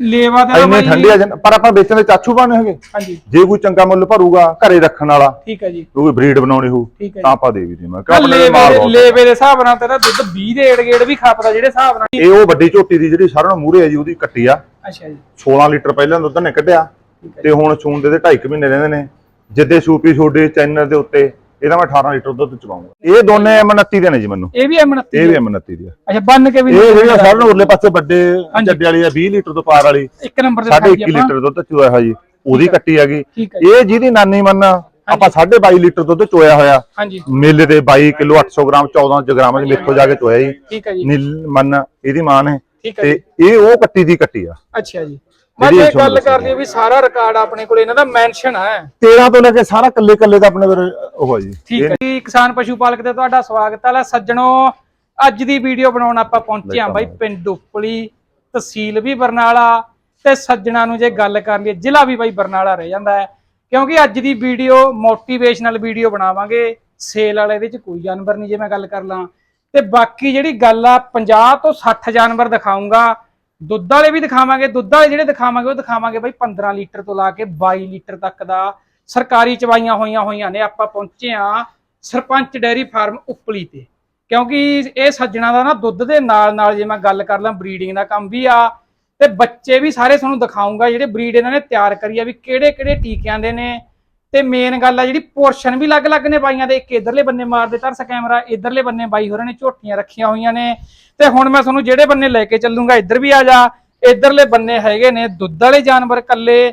ਲੇਵਾ ਦਾ ਇੰਨੇ ਠੰਡੀ ਆ ਜਨ ਪਰ ਆਪਾਂ ਵੇਚਣ ਦੇ ਚਾਚੂ ਬਾਣੇ ਹੈਗੇ। ਹਾਂਜੀ। ਜੇ ਕੋਈ ਚੰਗਾ ਮੁੱਲ ਭਰੂਗਾ ਘਰੇ ਰੱਖਣ ਵਾਲਾ ਠੀਕ ਹੈ ਜੀ। ਕੋਈ ਬਰੀਡ ਬਣਾਉਣੀ ਹੈ ਤਾਂ ਆਪਾਂ ਦੇ ਵੀ ਦੇਵਾਂ ਲੇਵੇ ਲੇਵੇ ਦੇ ਹਿਸਾਬ ਨਾਲ ਤੇਰਾ ਦੁੱਧ 20 ਦੇ ਏੜ ਗੇੜ ਵੀ ਖਾਪਦਾ ਜਿਹੜੇ ਹਿਸਾਬ ਨਾਲ। ਇਹ ਉਹ ਵੱਡੀ ਝੋਟੀ ਦੀ ਜਿਹੜੀ ਸਾਰਿਆਂ ਨੂੰ ਮੂਹਰੇ ਆ ਜੀ ਉਹਦੀ ਕੱਟੀ ਆ। ਅੱਛਾ ਜੀ। 16 ਲੀਟਰ ਪਹਿਲਾਂ ਦੁੱਧ ਨੇ ਕੱਢਿਆ ਤੇ ਹੁਣ ਸੂਣ ਦੇ ਤੇ 2.5 ਮਹੀਨੇ ਰਹਿੰਦੇ ਨੇ। ਜਿੱਦੇ ਸੂਪੀ ਛੋਡੇ ਚੈਨਲ ਦੇ ਉੱਤੇ ਇਹਦਾ ਮੈਂ 18 ਲੀਟਰ ਦੁੱਧ ਚਵਾਉਂਗਾ। ਇਹ ਦੋਨੇ M29 ਦੇ ਨੇ ਜੀ ਮੈਨੂੰ। ਇਹ ਵੀ M29 ਇਹ ਵੀ M29 ਦੀ ਆ। ਅੱਛਾ ਬੰਨ ਕੇ ਵੀ ਇਹ ਜਿਹੜੀਆਂ ਸਾਰਿਆਂ ਉਰਲੇ ਪਾਸੇ ਵੱਡੇ ਜੱਡੇ ਵਾਲੀ ਆ 20 ਲੀਟਰ ਤੋਂ ਪਾਰ ਵਾਲੀ। ਇੱਕ ਨੰਬਰ ਦੇ 21 ਆਪਾਂ। ਲੀਟਰ ਦੁੱਧ ਚੋਇਆ ਹੋਇਆ ਜੀ। ਉਹਦੀ ਕੱਟੀ ਹੈਗੀ। ਠੀਕ ਹੈ ਇਹ ਜਿਹਦੀ ਨਾਨੀ ਮੰਨ ਆਪਾਂ 22 ਲੀਟਰ ਦੁੱਧ ਚੋਇਆ ਹੋਇਆ। ਹਾਂਜੀ। ਮੇਲੇ ਤੇ 22 ਕਿਲੋ 800 ਗ੍ਰਾਮ 14 ਗ੍ਰਾਮ ਚ ਮੇਥੋਂ ਜਾ ਕੇ ਚੋਇਆ ਜੀ। ਠੀਕ ਹੈ ਜੀ। ਨੀਲ ਮੰਨ ਇਹਦੀ ਮਾਂ ਨੇ। ਤੇ ਇਹ ਉਹ ਕੱਟੀ ਦੀ ਕੱਟੀ ਆ। ਅੱਛਾ ਜੀ। ਮੈਂ ਇਹ ਗੱਲ ਕਰ ਲਈ ਵੀ ਸਾਰਾ ਰਿਕਾਰਡ ਆਪਣੇ ਕੋਲ ਇਹਨਾਂ ਦਾ ਮੈਂਸ਼ਨ ਹੈ। 13 ਤੋਂ ਲੈ ਕੇ ਸਾਰਾ ਕੱਲੇ ਕੱਲੇ ਦਾ ਆਪਣੇ ਵੀਰ ਉਹ ਆ ਜੀ। ਠੀਕ ਹੈ ਜੀ ਕਿਸਾਨ ਪਸ਼ੂ ਪਾਲਕ ਤੇ ਤੁਹਾਡਾ ਸਵਾਗਤ ਹੈ। ਸੱਜਣੋ ਅੱਜ ਦੀ ਵੀਡੀਓ ਬਣਾਉਣ ਆਪਾਂ ਪਹੁੰਚੇ ਹਾਂ ਬਾਈ ਪਿੰਡ ਉਪਲੀ ਤਹਿਸੀਲ ਵੀ ਬਰਨਾਲਾ ਤੇ ਸੱਜਣਾ ਨੂੰ ਜੇ ਗੱਲ ਕਰ ਲਈਏ ਜ਼ਿਲ੍ਹਾ ਵੀ ਬਾਈ ਬਰਨਾਲਾ ਰਹਿ ਜਾਂਦਾ ਹੈ। ਕਿਉਂਕਿ ਅੱਜ ਦੀ ਵੀਡੀਓ ਮੋਟੀਵੇਸ਼ਨਲ ਵੀਡੀਓ ਬਣਾਵਾਂਗੇ। ਸੇਲ ਵਾਲੇ ਇਹਦੇ ਚ ਕੋਈ ਜਾਨਵਰ ਨਹੀਂ ਜੇ ਮੈਂ ਗੱਲ ਕਰ ਲਾਂ। ਤੇ ਬਾਕੀ ਜਿਹੜੀ ਗੱਲ ਆ 50 ਤੋਂ 60 ਜਾਨਵਰ ਦਿਖਾਉਂਗਾ ਦੁੱਧ ਵਾਲੇ ਵੀ ਦਿਖਾਵਾਂਗੇ, ਦੁੱਧ ਵਾਲੇ ਜਿਹੜੇ ਦਿਖਾਵਾਂਗੇ ਉਹ ਦਿਖਾਵਾਂਗੇ ਬਾਈ 15 ਲੀਟਰ ਤੋਂ ਲਾ ਕੇ 22 ਲੀਟਰ ਤੱਕ ਦਾ। ਸਰਕਾਰੀ ਚਵਾਈਆਂ ਹੋਈਆਂ ਹੋਈਆਂ ਨੇ, ਆਪਾਂ ਪਹੁੰਚੇ ਆ ਸਰਪੰਚ ਡੈਰੀ ਫਾਰਮ ਉਪਲੀ ਤੇ। ਕਿਉਂਕਿ ਇਹ ਸੱਜਣਾ ਦਾ ਨਾ ਦੁੱਧ ਦੇ ਨਾਲ ਨਾਲ ਜੇ ਮੈਂ ਗੱਲ ਕਰ ਲਾਂ ਬਰੀਡਿੰਗ ਦਾ ਕੰਮ ਵੀ ਆ, ਤੇ ਬੱਚੇ ਵੀ ਸਾਰੇ ਤੁਹਾਨੂੰ ਦਿਖਾਉਂਗਾ ਜਿਹੜੇ ਬਰੀਡ ਇਹਨਾਂ ਨੇ ਤਿਆਰ ਕਰੀ ਆ ਵੀ ਕਿਹੜੇ ਕਿਹੜੇ ਟੀਕਿਆਂ ਦੇ ਨੇ। ਤੇ ਮੇਨ ਗੱਲ ਆ ਜਿਹੜੀ ਪੋਰਸ਼ਨ ਵੀ ਅਲੱਗ-ਅਲੱਗ ਨੇ ਬਾਈਆਂ ਦੇ, ਇੱਕ ਇਧਰਲੇ ਬੰਨੇ ਮਾਰਦੇ ਤਰਸ ਕੈਮਰਾ, ਇਧਰਲੇ ਬੰਨੇ ਬਾਈ ਹੋਰਾਂ ਨੇ ਝੋਟੀਆਂ ਰੱਖੀਆਂ ਹੋਈਆਂ ਨੇ। ਤੇ ਹੁਣ ਮੈਂ ਤੁਹਾਨੂੰ ਜਿਹੜੇ ਬੰਨੇ ਲੈ ਕੇ ਚੱਲੂੰਗਾ ਇੱਧਰ ਵੀ ਆ ਜਾ। ਇਧਰਲੇ ਬੰਨੇ ਹੈਗੇ ਨੇ ਦੁੱਧ ਵਾਲੇ ਜਾਨਵਰ ਕੱਲੇ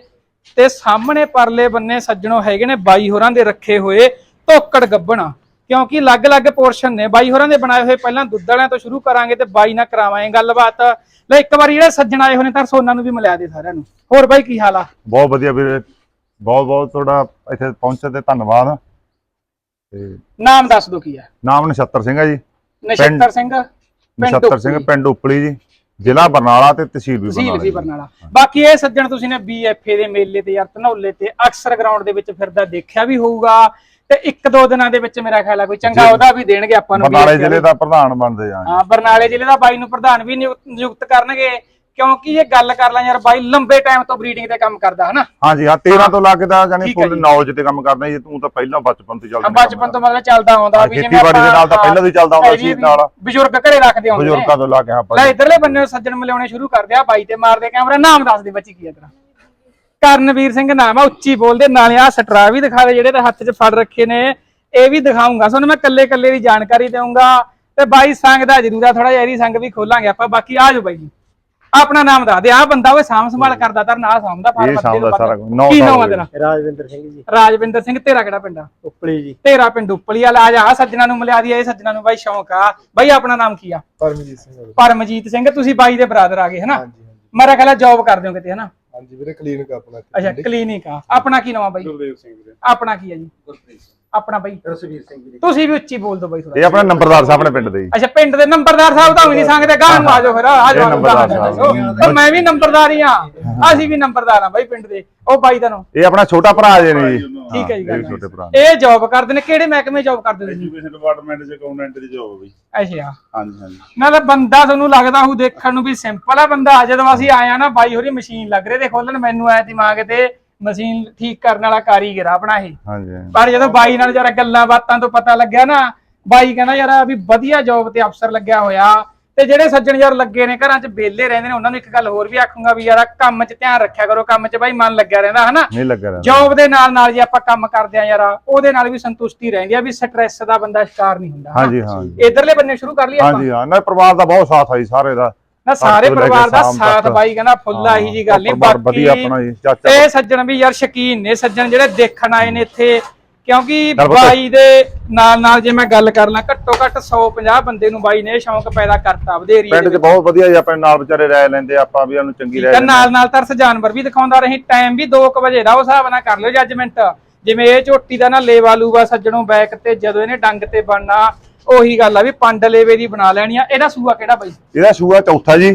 ਤੇ ਸਾਹਮਣੇ ਪਰਲੇ ਬੰਨੇ ਸੱਜਣੋ ਹੈਗੇ ਨੇ ਬਾਈ ਹੋਰਾਂ ਦੇ ਰੱਖੇ ਹੋਏ ਧੋਕੜ ਗੱਬਣ। ਕਿਉਂਕਿ ਅਲੱਗ-ਅਲੱਗ ਪੋਰਸ਼ਨ ਨੇ। ਬਾਈ ਹੋਰਾਂ ਦੇ ਬਣਾਏ ਹੋਏ ਪਹਿਲਾਂ ਦੁੱਧ ਵਾਲਿਆਂ ਤੋਂ ਸ਼ੁਰੂ ਕਰਾਂਗੇ ਤੇ ਬਾਈ ਨਾਲ ਕਰਾਵਾਂਗੇ ਗੱਲਬਾਤ। ਲੈ ਇੱਕ ਵਾਰੀ ਜਿਹੜੇ ਸੱਜਣ ਆਏ ਹੋਏ ਨੇ ਤਾਂ ਸੋਨਾ ਨੂੰ ਵੀ ਮਿਲਿਆ ਦੇ ਸਾਰਿਆਂ ਨੂੰ। ਹੋਰ ਬਾਈ ਕੀ ਹਾਲ ਆ? ਬਹੁਤ ਵਧੀਆ ਵੀਰੇ। ਬਹੁਤ ਬਹੁਤ ਤੁਹਾਡਾ ਇੱਥੇ ਪਹੁੰਚਣ ਤੇ ਧੰਨਵਾਦ। ਤੇ ਨਾਮ ਦੱਸ ਦੋ ਕੀ ਆ? ਨਾਮ ਨਛੱਤਰ ਸਿੰਘ ਹੈ ਜੀ। ਨਛੱਤਰ ਸਿੰਘ। ਨਛੱਤਰ ਸਿੰਘ। ਪਿੰਡ ਉਪਲੀ ਜੀ ਜ਼ਿਲ੍ਹਾ ਬਰਨਾਲਾ ਤੇ ਤਹਿਸੀਲ ਵੀ ਬਰਨਾਲਾ ਜੀ। ਬਰਨਾਲਾ ਬਾਕੀ ਇਹ ਸੱਜਣ ਤੁਸੀਂ ਨੇ ਬੀਐਫਏ ਦੇ ਮੇਲੇ ਤੇ ਯਾਰ ਧਨੌਲੇ ਤੇ ਅਕਸਰ ਗਰਾਊਂਡ ਦੇ ਵਿੱਚ ਫਿਰਦਾ ਦੇਖਿਆ ਵੀ ਹੋਊਗਾ ਤੇ ਇੱਕ ਦੋ ਦਿਨਾਂ ਦੇ ਵਿੱਚ ਮੇਰਾ ਖਿਆਲ ਆ ਕੋਈ ਚੰਗਾ। ਉਹਦਾ ਵੀ ਦੇਣਗੇ ਆਪਾਂ ਨੂੰ ਬਰਨਾਲੇ ਜ਼ਿਲ੍ਹੇ ਦਾ ਪ੍ਰਧਾਨ ਬਣਦੇ ਆ ਹਾਂ ਬਰਨਾਲੇ ਜ਼ਿਲ੍ਹੇ ਦਾ ਬਾਈ ਨੂੰ ਪ੍ਰਧਾਨ ਵੀ ਨਿਯੁਕ- ਨਿਯੁਕਤ ਕਰਨਗੇ ਕਿਉਂਕਿ ਇਹ ਗੱਲ ਕਰ ਲਾਂ ਯਾਰ ਬਾਈ ਲੰਬੇ ਟਾਈਮ ਤੋਂ ਬਰੀਡਿੰਗ ਤੇ ਕੰਮ ਕਰਦਾ ਹਨਾ? ਹਾਂਜੀ ਹਾਂ 13 ਤੋਂ ਲਾ ਕੇ ਤਾਂ ਜਾਨੀ ਫੁੱਲ। ਨੌਲੇਜ ਤੇ ਕੰਮ ਕਰਦਾ ਜੀ ਤੂੰ ਤਾਂ ਪਹਿਲਾਂ ਬਚਪਨ ਤੋਂ ਚੱਲਦਾ ਬਚਪਨ ਤੋਂ ਮਤਲਬ ਚੱਲਦਾ ਆਉਂਦਾ ਵੀ ਜਿਵੇਂ ਖੇਤੀਬਾੜੀ ਦੇ ਨਾਲ ਤਾਂ ਪਹਿਲਾਂ ਤੋਂ ਚੱਲਦਾ ਆਉਂਦਾ ਸੀ ਨਾਲ। ਬਜ਼ੁਰਗ ਘਰੇ ਰੱਖਦੇ ਆਉਂਦੇ ਬਜ਼ੁਰਗਾਂ ਤੋਂ ਲਾ ਕੇ ਆਪਾਂ ਲੈ ਇਧਰਲੇ ਬੰਨੇ ਸੱਜਣ ਮਿਲਾਉਣੇ ਸ਼ੁਰੂ ਕਰਦੇ ਆ ਬਾਈ ਤੇ ਮਾਰਦੇ ਕੈਮਰਾ ਨਾਮ ਦੱਸ ਦੇ ਬੱਚੀ ਕੀ ਹੈ ਤੇਰਾ? ਕਰਨਵੀਰ ਸਿੰਘ ਨਾਮ ਆ ਉੱਚੀ ਬੋਲਦੇ ਨਾਲੇ ਆ ਸਟਰਾ ਵੀ ਦਿਖਾ ਦੇ ਜਿਹੜੇ ਤੇ ਹੱਥ 'ਚ ਫੜ ਰੱਖੇ ਨੇ ਇਹ ਵੀ ਦਿਖਾਉਂਗਾ। ਤੁਹਾਨੂੰ ਮੈਂ ਕੱਲੇ ਕੱਲੇ ਦੀ ਜਾਣਕਾਰੀ ਦੇਵਾਂਗਾ ਤੇ ਬਾਈ ਸੰਗ ਦਾ ਜ਼ਰੂਰ ਆ ਥੋੜਾ ਜਿਹਾ ਇਹਦੀ ਸੰਗ ਵੀ ਖੋਲਾਂਗੇ ਆਪਾਂ ਬਾਕੀ ਆ ਜਾਓ ਬਾਈ ਜੀ। ਆਪਣਾ ਨਾਮ ਦੱਸ ਦੇ ਆ ਬੰਦਾ ਉਹ ਸਾਂਭ ਸੰਭਾਲ ਕਰਦਾ ਤਾਂ ਨਾ ਸਾਂਭਦਾ ਫਾਰਮ ਇਹ ਸਾਂਭਦਾ। ਸਾਰਾ ਕੁਝ। ਨੌ ਕੀ ਨਾਮ ਆ। ਤੇਰਾ? ਰਾਜਵਿੰਦਰ ਸਿੰਘ ਜੀ। ਰਾਜਵਿੰਦਰ ਸਿੰਘ ਤੇਰਾ ਕਿਹੜਾ ਪਿੰਡ ਆ? ਉਪਲੀ ਜੀ। ਤੇਰਾ ਪਿੰਡ ਉਪਲੀ ਵਾਲਾ ਆ ਜਾ ਆਹ ਸੱਜਣਾ ਨੂੰ ਮਿਲਿਆ ਦੀ ਇਹ ਸੱਜਣਾ ਨੂੰ ਬਾਈ ਸ਼ੌਂਕ ਆ। ਬਾਈ ਆਪਣਾ ਨਾਮ ਕੀ ਆ? ਪਰਮਜੀਤ ਸਿੰਘ। ਪਰਮਜੀਤ ਸਿੰਘ ਤੁਸੀਂ ਬਾਈ ਦੇ ਬਰਾਦਰ ਆ ਗਏ ਹਨਾ? ਮੇਰਾ ਖਿਆਲ ਜੌਬ ਕਰਦੇ ਹੋ ਕਿਤੇ ਹਨਾ? ਹਾਂਜੀ ਵੀਰੇ ਕਲੀਨਿਕ ਆਪਣਾ ਅੱਛਾ ਕਲੀਨਿਕ ਆ। ਆਪਣਾ ਕੀ ਨਾਮ ਆ ਬਾਈ? ਗੁਰਦੇਵ ਸਿੰਘ ਵੀਰੇ। ਆਪਣਾ ਕੀ ਆ ਜੀ? ਆਪਣਾ ਬਾਈ। ਰਸਵੀਰ ਸਿੰਘ ਜੀ। ਤੁਸੀਂ ਵੀ ਉੱਚੀ ਬੋਲ ਦਿਓ ਬਾਈ ਥੋੜਾ ਇਹ ਆਪਣਾ ਨੰਬਰਦਾਰ ਸਾਹਿਬ ਆਪਣੇ ਪਿੰਡ ਦੇ ਜੀ। ਅੱਛਾ ਪਿੰਡ ਦੇ ਨੰਬਰਦਾਰ ਸਾਹਿਬ ਤਾਂ ਵੀ ਨਹੀਂ ਸੰਗਦੇ ਗਾਂ ਨੂੰ ਆ ਜਾਓ ਫਿਰ ਆ ਜਾਓ ਨੰਬਰਦਾਰ ਗਾਹਾਂ ਨੂੰ ਸਾਹਿਬ। ਪਰ ਮੈਂ ਵੀ ਨੰਬਰਦਾਰ ਹੀ ਆ ਅਸੀਂ ਵੀ ਨੰਬਰਦਾਰ ਆ ਬਾਈ ਪਿੰਡ ਦੇ। ਉਹ ਬਾਈ ਦਾ ਨਾਮ। ਇਹ ਆਪਣਾ ਛੋਟਾ ਭਰਾ ਜੇ ਨੇ ਜੀ। ਠੀਕ ਹੈ ਜੀ ਇਹ ਛੋਟੇ ਭਰਾ ਇਹ ਜੌਬ ਕਰਦੇ ਨੇ ਕਿਹੜੇ ਮਹਿਕਮੇ ਜੌਬ ਕਰਦੇ ਤੁਸੀਂ ਐਜੂਕੇਸ਼ਨ ਡਿਪਾਰਟਮੈਂਟ ਚ ਅਕਾਊਂਟੈਂਟ ਦੀ ਜੋਬ ਬਈ। ਅੱਛਾ। ਹਾਂਜੀ ਹਾਂਜੀ। ਨਾਲੇ ਬੰਦਾ ਤੁਹਾਨੂੰ ਲੱਗਦਾ ਹੂ ਦੇਖਣ ਨੂੰ ਵੀ ਸਿੰਪਲ ਆ ਬੰਦਾ। ਜਦੋਂ ਅਸੀਂ ਆਇਆ ਨਾ ਬਾਈ ਹੋਰੀ ਮਸ਼ੀਨ ਲੱਗ ਰਹੇ ਤੇ ਖੋਲਣ ਮੈਨੂੰ ਆਇਆ ਦਿਮਾਗ ਤੇ ਮਸ਼ੀਨ ਠੀਕ ਕਰਨ ਵਾਲਾ ਕਾਰੀਗਰ ਆ ਆਪਣਾ ਇਹ। ਹਾਂਜੀ। ਪਰ ਜਦੋਂ ਬਾਈ ਨਾਲ ਜਰਾ ਗੱਲਾਂ ਬਾਤਾਂ ਤੋਂ ਪਤਾ ਲੱਗਿਆ ਨਾ ਬਾਈ ਕਹਿੰਦਾ ਯਾਰ ਵੀ ਵਧੀਆ ਜੌਬ ਤੇ ਅਫਸਰ ਲੱਗਿਆ ਹੋਇਆ। ਤੇ ਜਿਹੜੇ ਸੱਜਣ ਯਾਰ ਲੱਗੇ ਨੇ ਘਰਾਂ 'ਚ ਵਿਹਲੇ ਰਹਿੰਦੇ ਨੇ ਉਹਨਾਂ ਨੂੰ ਇੱਕ ਗੱਲ ਹੋਰ ਵੀ ਆਖੂੰਗਾ ਵੀ ਯਾਰ ਕੰਮ 'ਚ ਧਿਆਨ ਰੱਖਿਆ ਕਰੋ ਕੰਮ 'ਚ ਬਾਈ ਮਨ ਲੱਗਿਆ ਰਹਿੰਦਾ ਹਨਾ? ਨਹੀਂ ਲੱਗਾ ਰਹਿੰਦਾ। ਜੌਬ ਦੇ ਨਾਲ ਨਾਲ ਜੇ ਆਪਾਂ ਕੰਮ ਕਰਦੇ ਆ ਯਾਰ ਉਹਦੇ ਨਾਲ ਵੀ ਸੰਤੁਸ਼ਟੀ ਰਹਿੰਦੀ ਆ ਵੀ ਸਟ੍ਰੈਸ ਦਾ ਬੰਦਾ ਸ਼ਿਕਾਰ ਨਹੀਂ ਹੁੰਦਾ। ਹਾਂਜੀ ਹਾਂਜੀ। ਇਧਰਲੇ ਬੰਨੇ ਸ਼ੁਰੂ ਕਰ ਲਈ ਆਪਾਂ। ਹਾਂਜੀ ਹਾਂ ਨਾ ਪਰਿਵਾਰ ਦਾ ਬਹੁਤ ਸਾਥ ਆ ਜੀ ਸਾਰੇ ਦਾ। ਨਾ ਸਾਰੇ ਤੋਂ ਪਰਿਵਾਰ ਦਾ ਸਾਥ। ਬਾਈ ਕਹਿੰਦਾ ਫੁੱਲਾ ਹੀ ਜੀ ਗੱਲ ਨਹੀਂ ਬਾਕੀ ਇਹ ਸੱਜਣ ਵੀ ਯਾਰ ਸ਼ਕੀਨ ਨੇ ਸੱਜਣ ਜਿਹੜੇ ਦੇਖਣ ਆਏ ਨੇ ਇੱਥੇ ਕਿਉਂਕਿ। ਬਾਈ ਦੇ ਨਾਲ ਨਾਲ ਜੇ ਮੈਂ ਗੱਲ ਕਰ ਲਾਂ ਘੱਟੋ ਘੱਟ 150 ਬੰਦੇ ਨੂੰ ਬਾਈ ਨੇ ਸ਼ੌਂਕ ਪੈਦਾ ਕਰਤਾ ਵਧੇਰੀ ਪਿੰਡ 'ਚ ਬਹੁਤ ਵਧੀਆ ਜੀ ਆਪਣੇ ਨਾਲ ਵਿਚਾਰੇ ਰਹਿ ਲੈਂਦੇ ਆਪਾਂ ਵੀ ਉਹਨੂੰ ਚੰਗੀ ਰਹਿ ਲੈਂਦੇ ਨਾਲ ਨਾਲ ਤਰਸ ਜਾਨਵਰ ਵੀ ਦਿਖਾਉਂਦਾ ਰਹੀ ਟਾਈਮ ਵੀ 2 ਵਜੇ ਦਾ ਉਸ ਹਿਸਾਬ ਨਾਲ ਕਰ ਲਿਓ ਜੱਜਮੈਂਟ ਜਿਵੇਂ ਇਹ ਝੋਟੀ ਦਾ ਨਾ ਲੇਵਾ ਲੂਵਾ ਸੱਜਣੋਂ ਬੈਕ ਤੇ ਜਦੋਂ ਇਹਨੇ ਡੰਗ ਤੇ ਬਣਨਾ ਉਹੀ ਗੱਲ ਆ ਵੀ ਪੰਡ ਲੇਵੇ ਦੀ ਬਣਾ ਲੈਣੀ ਆ। ਇਹਦਾ ਸੂਆ ਕਿਹੜਾ ਬਾਈ? ਇਹਦਾ ਸੂਆ ਚੌਥਾ ਜੀ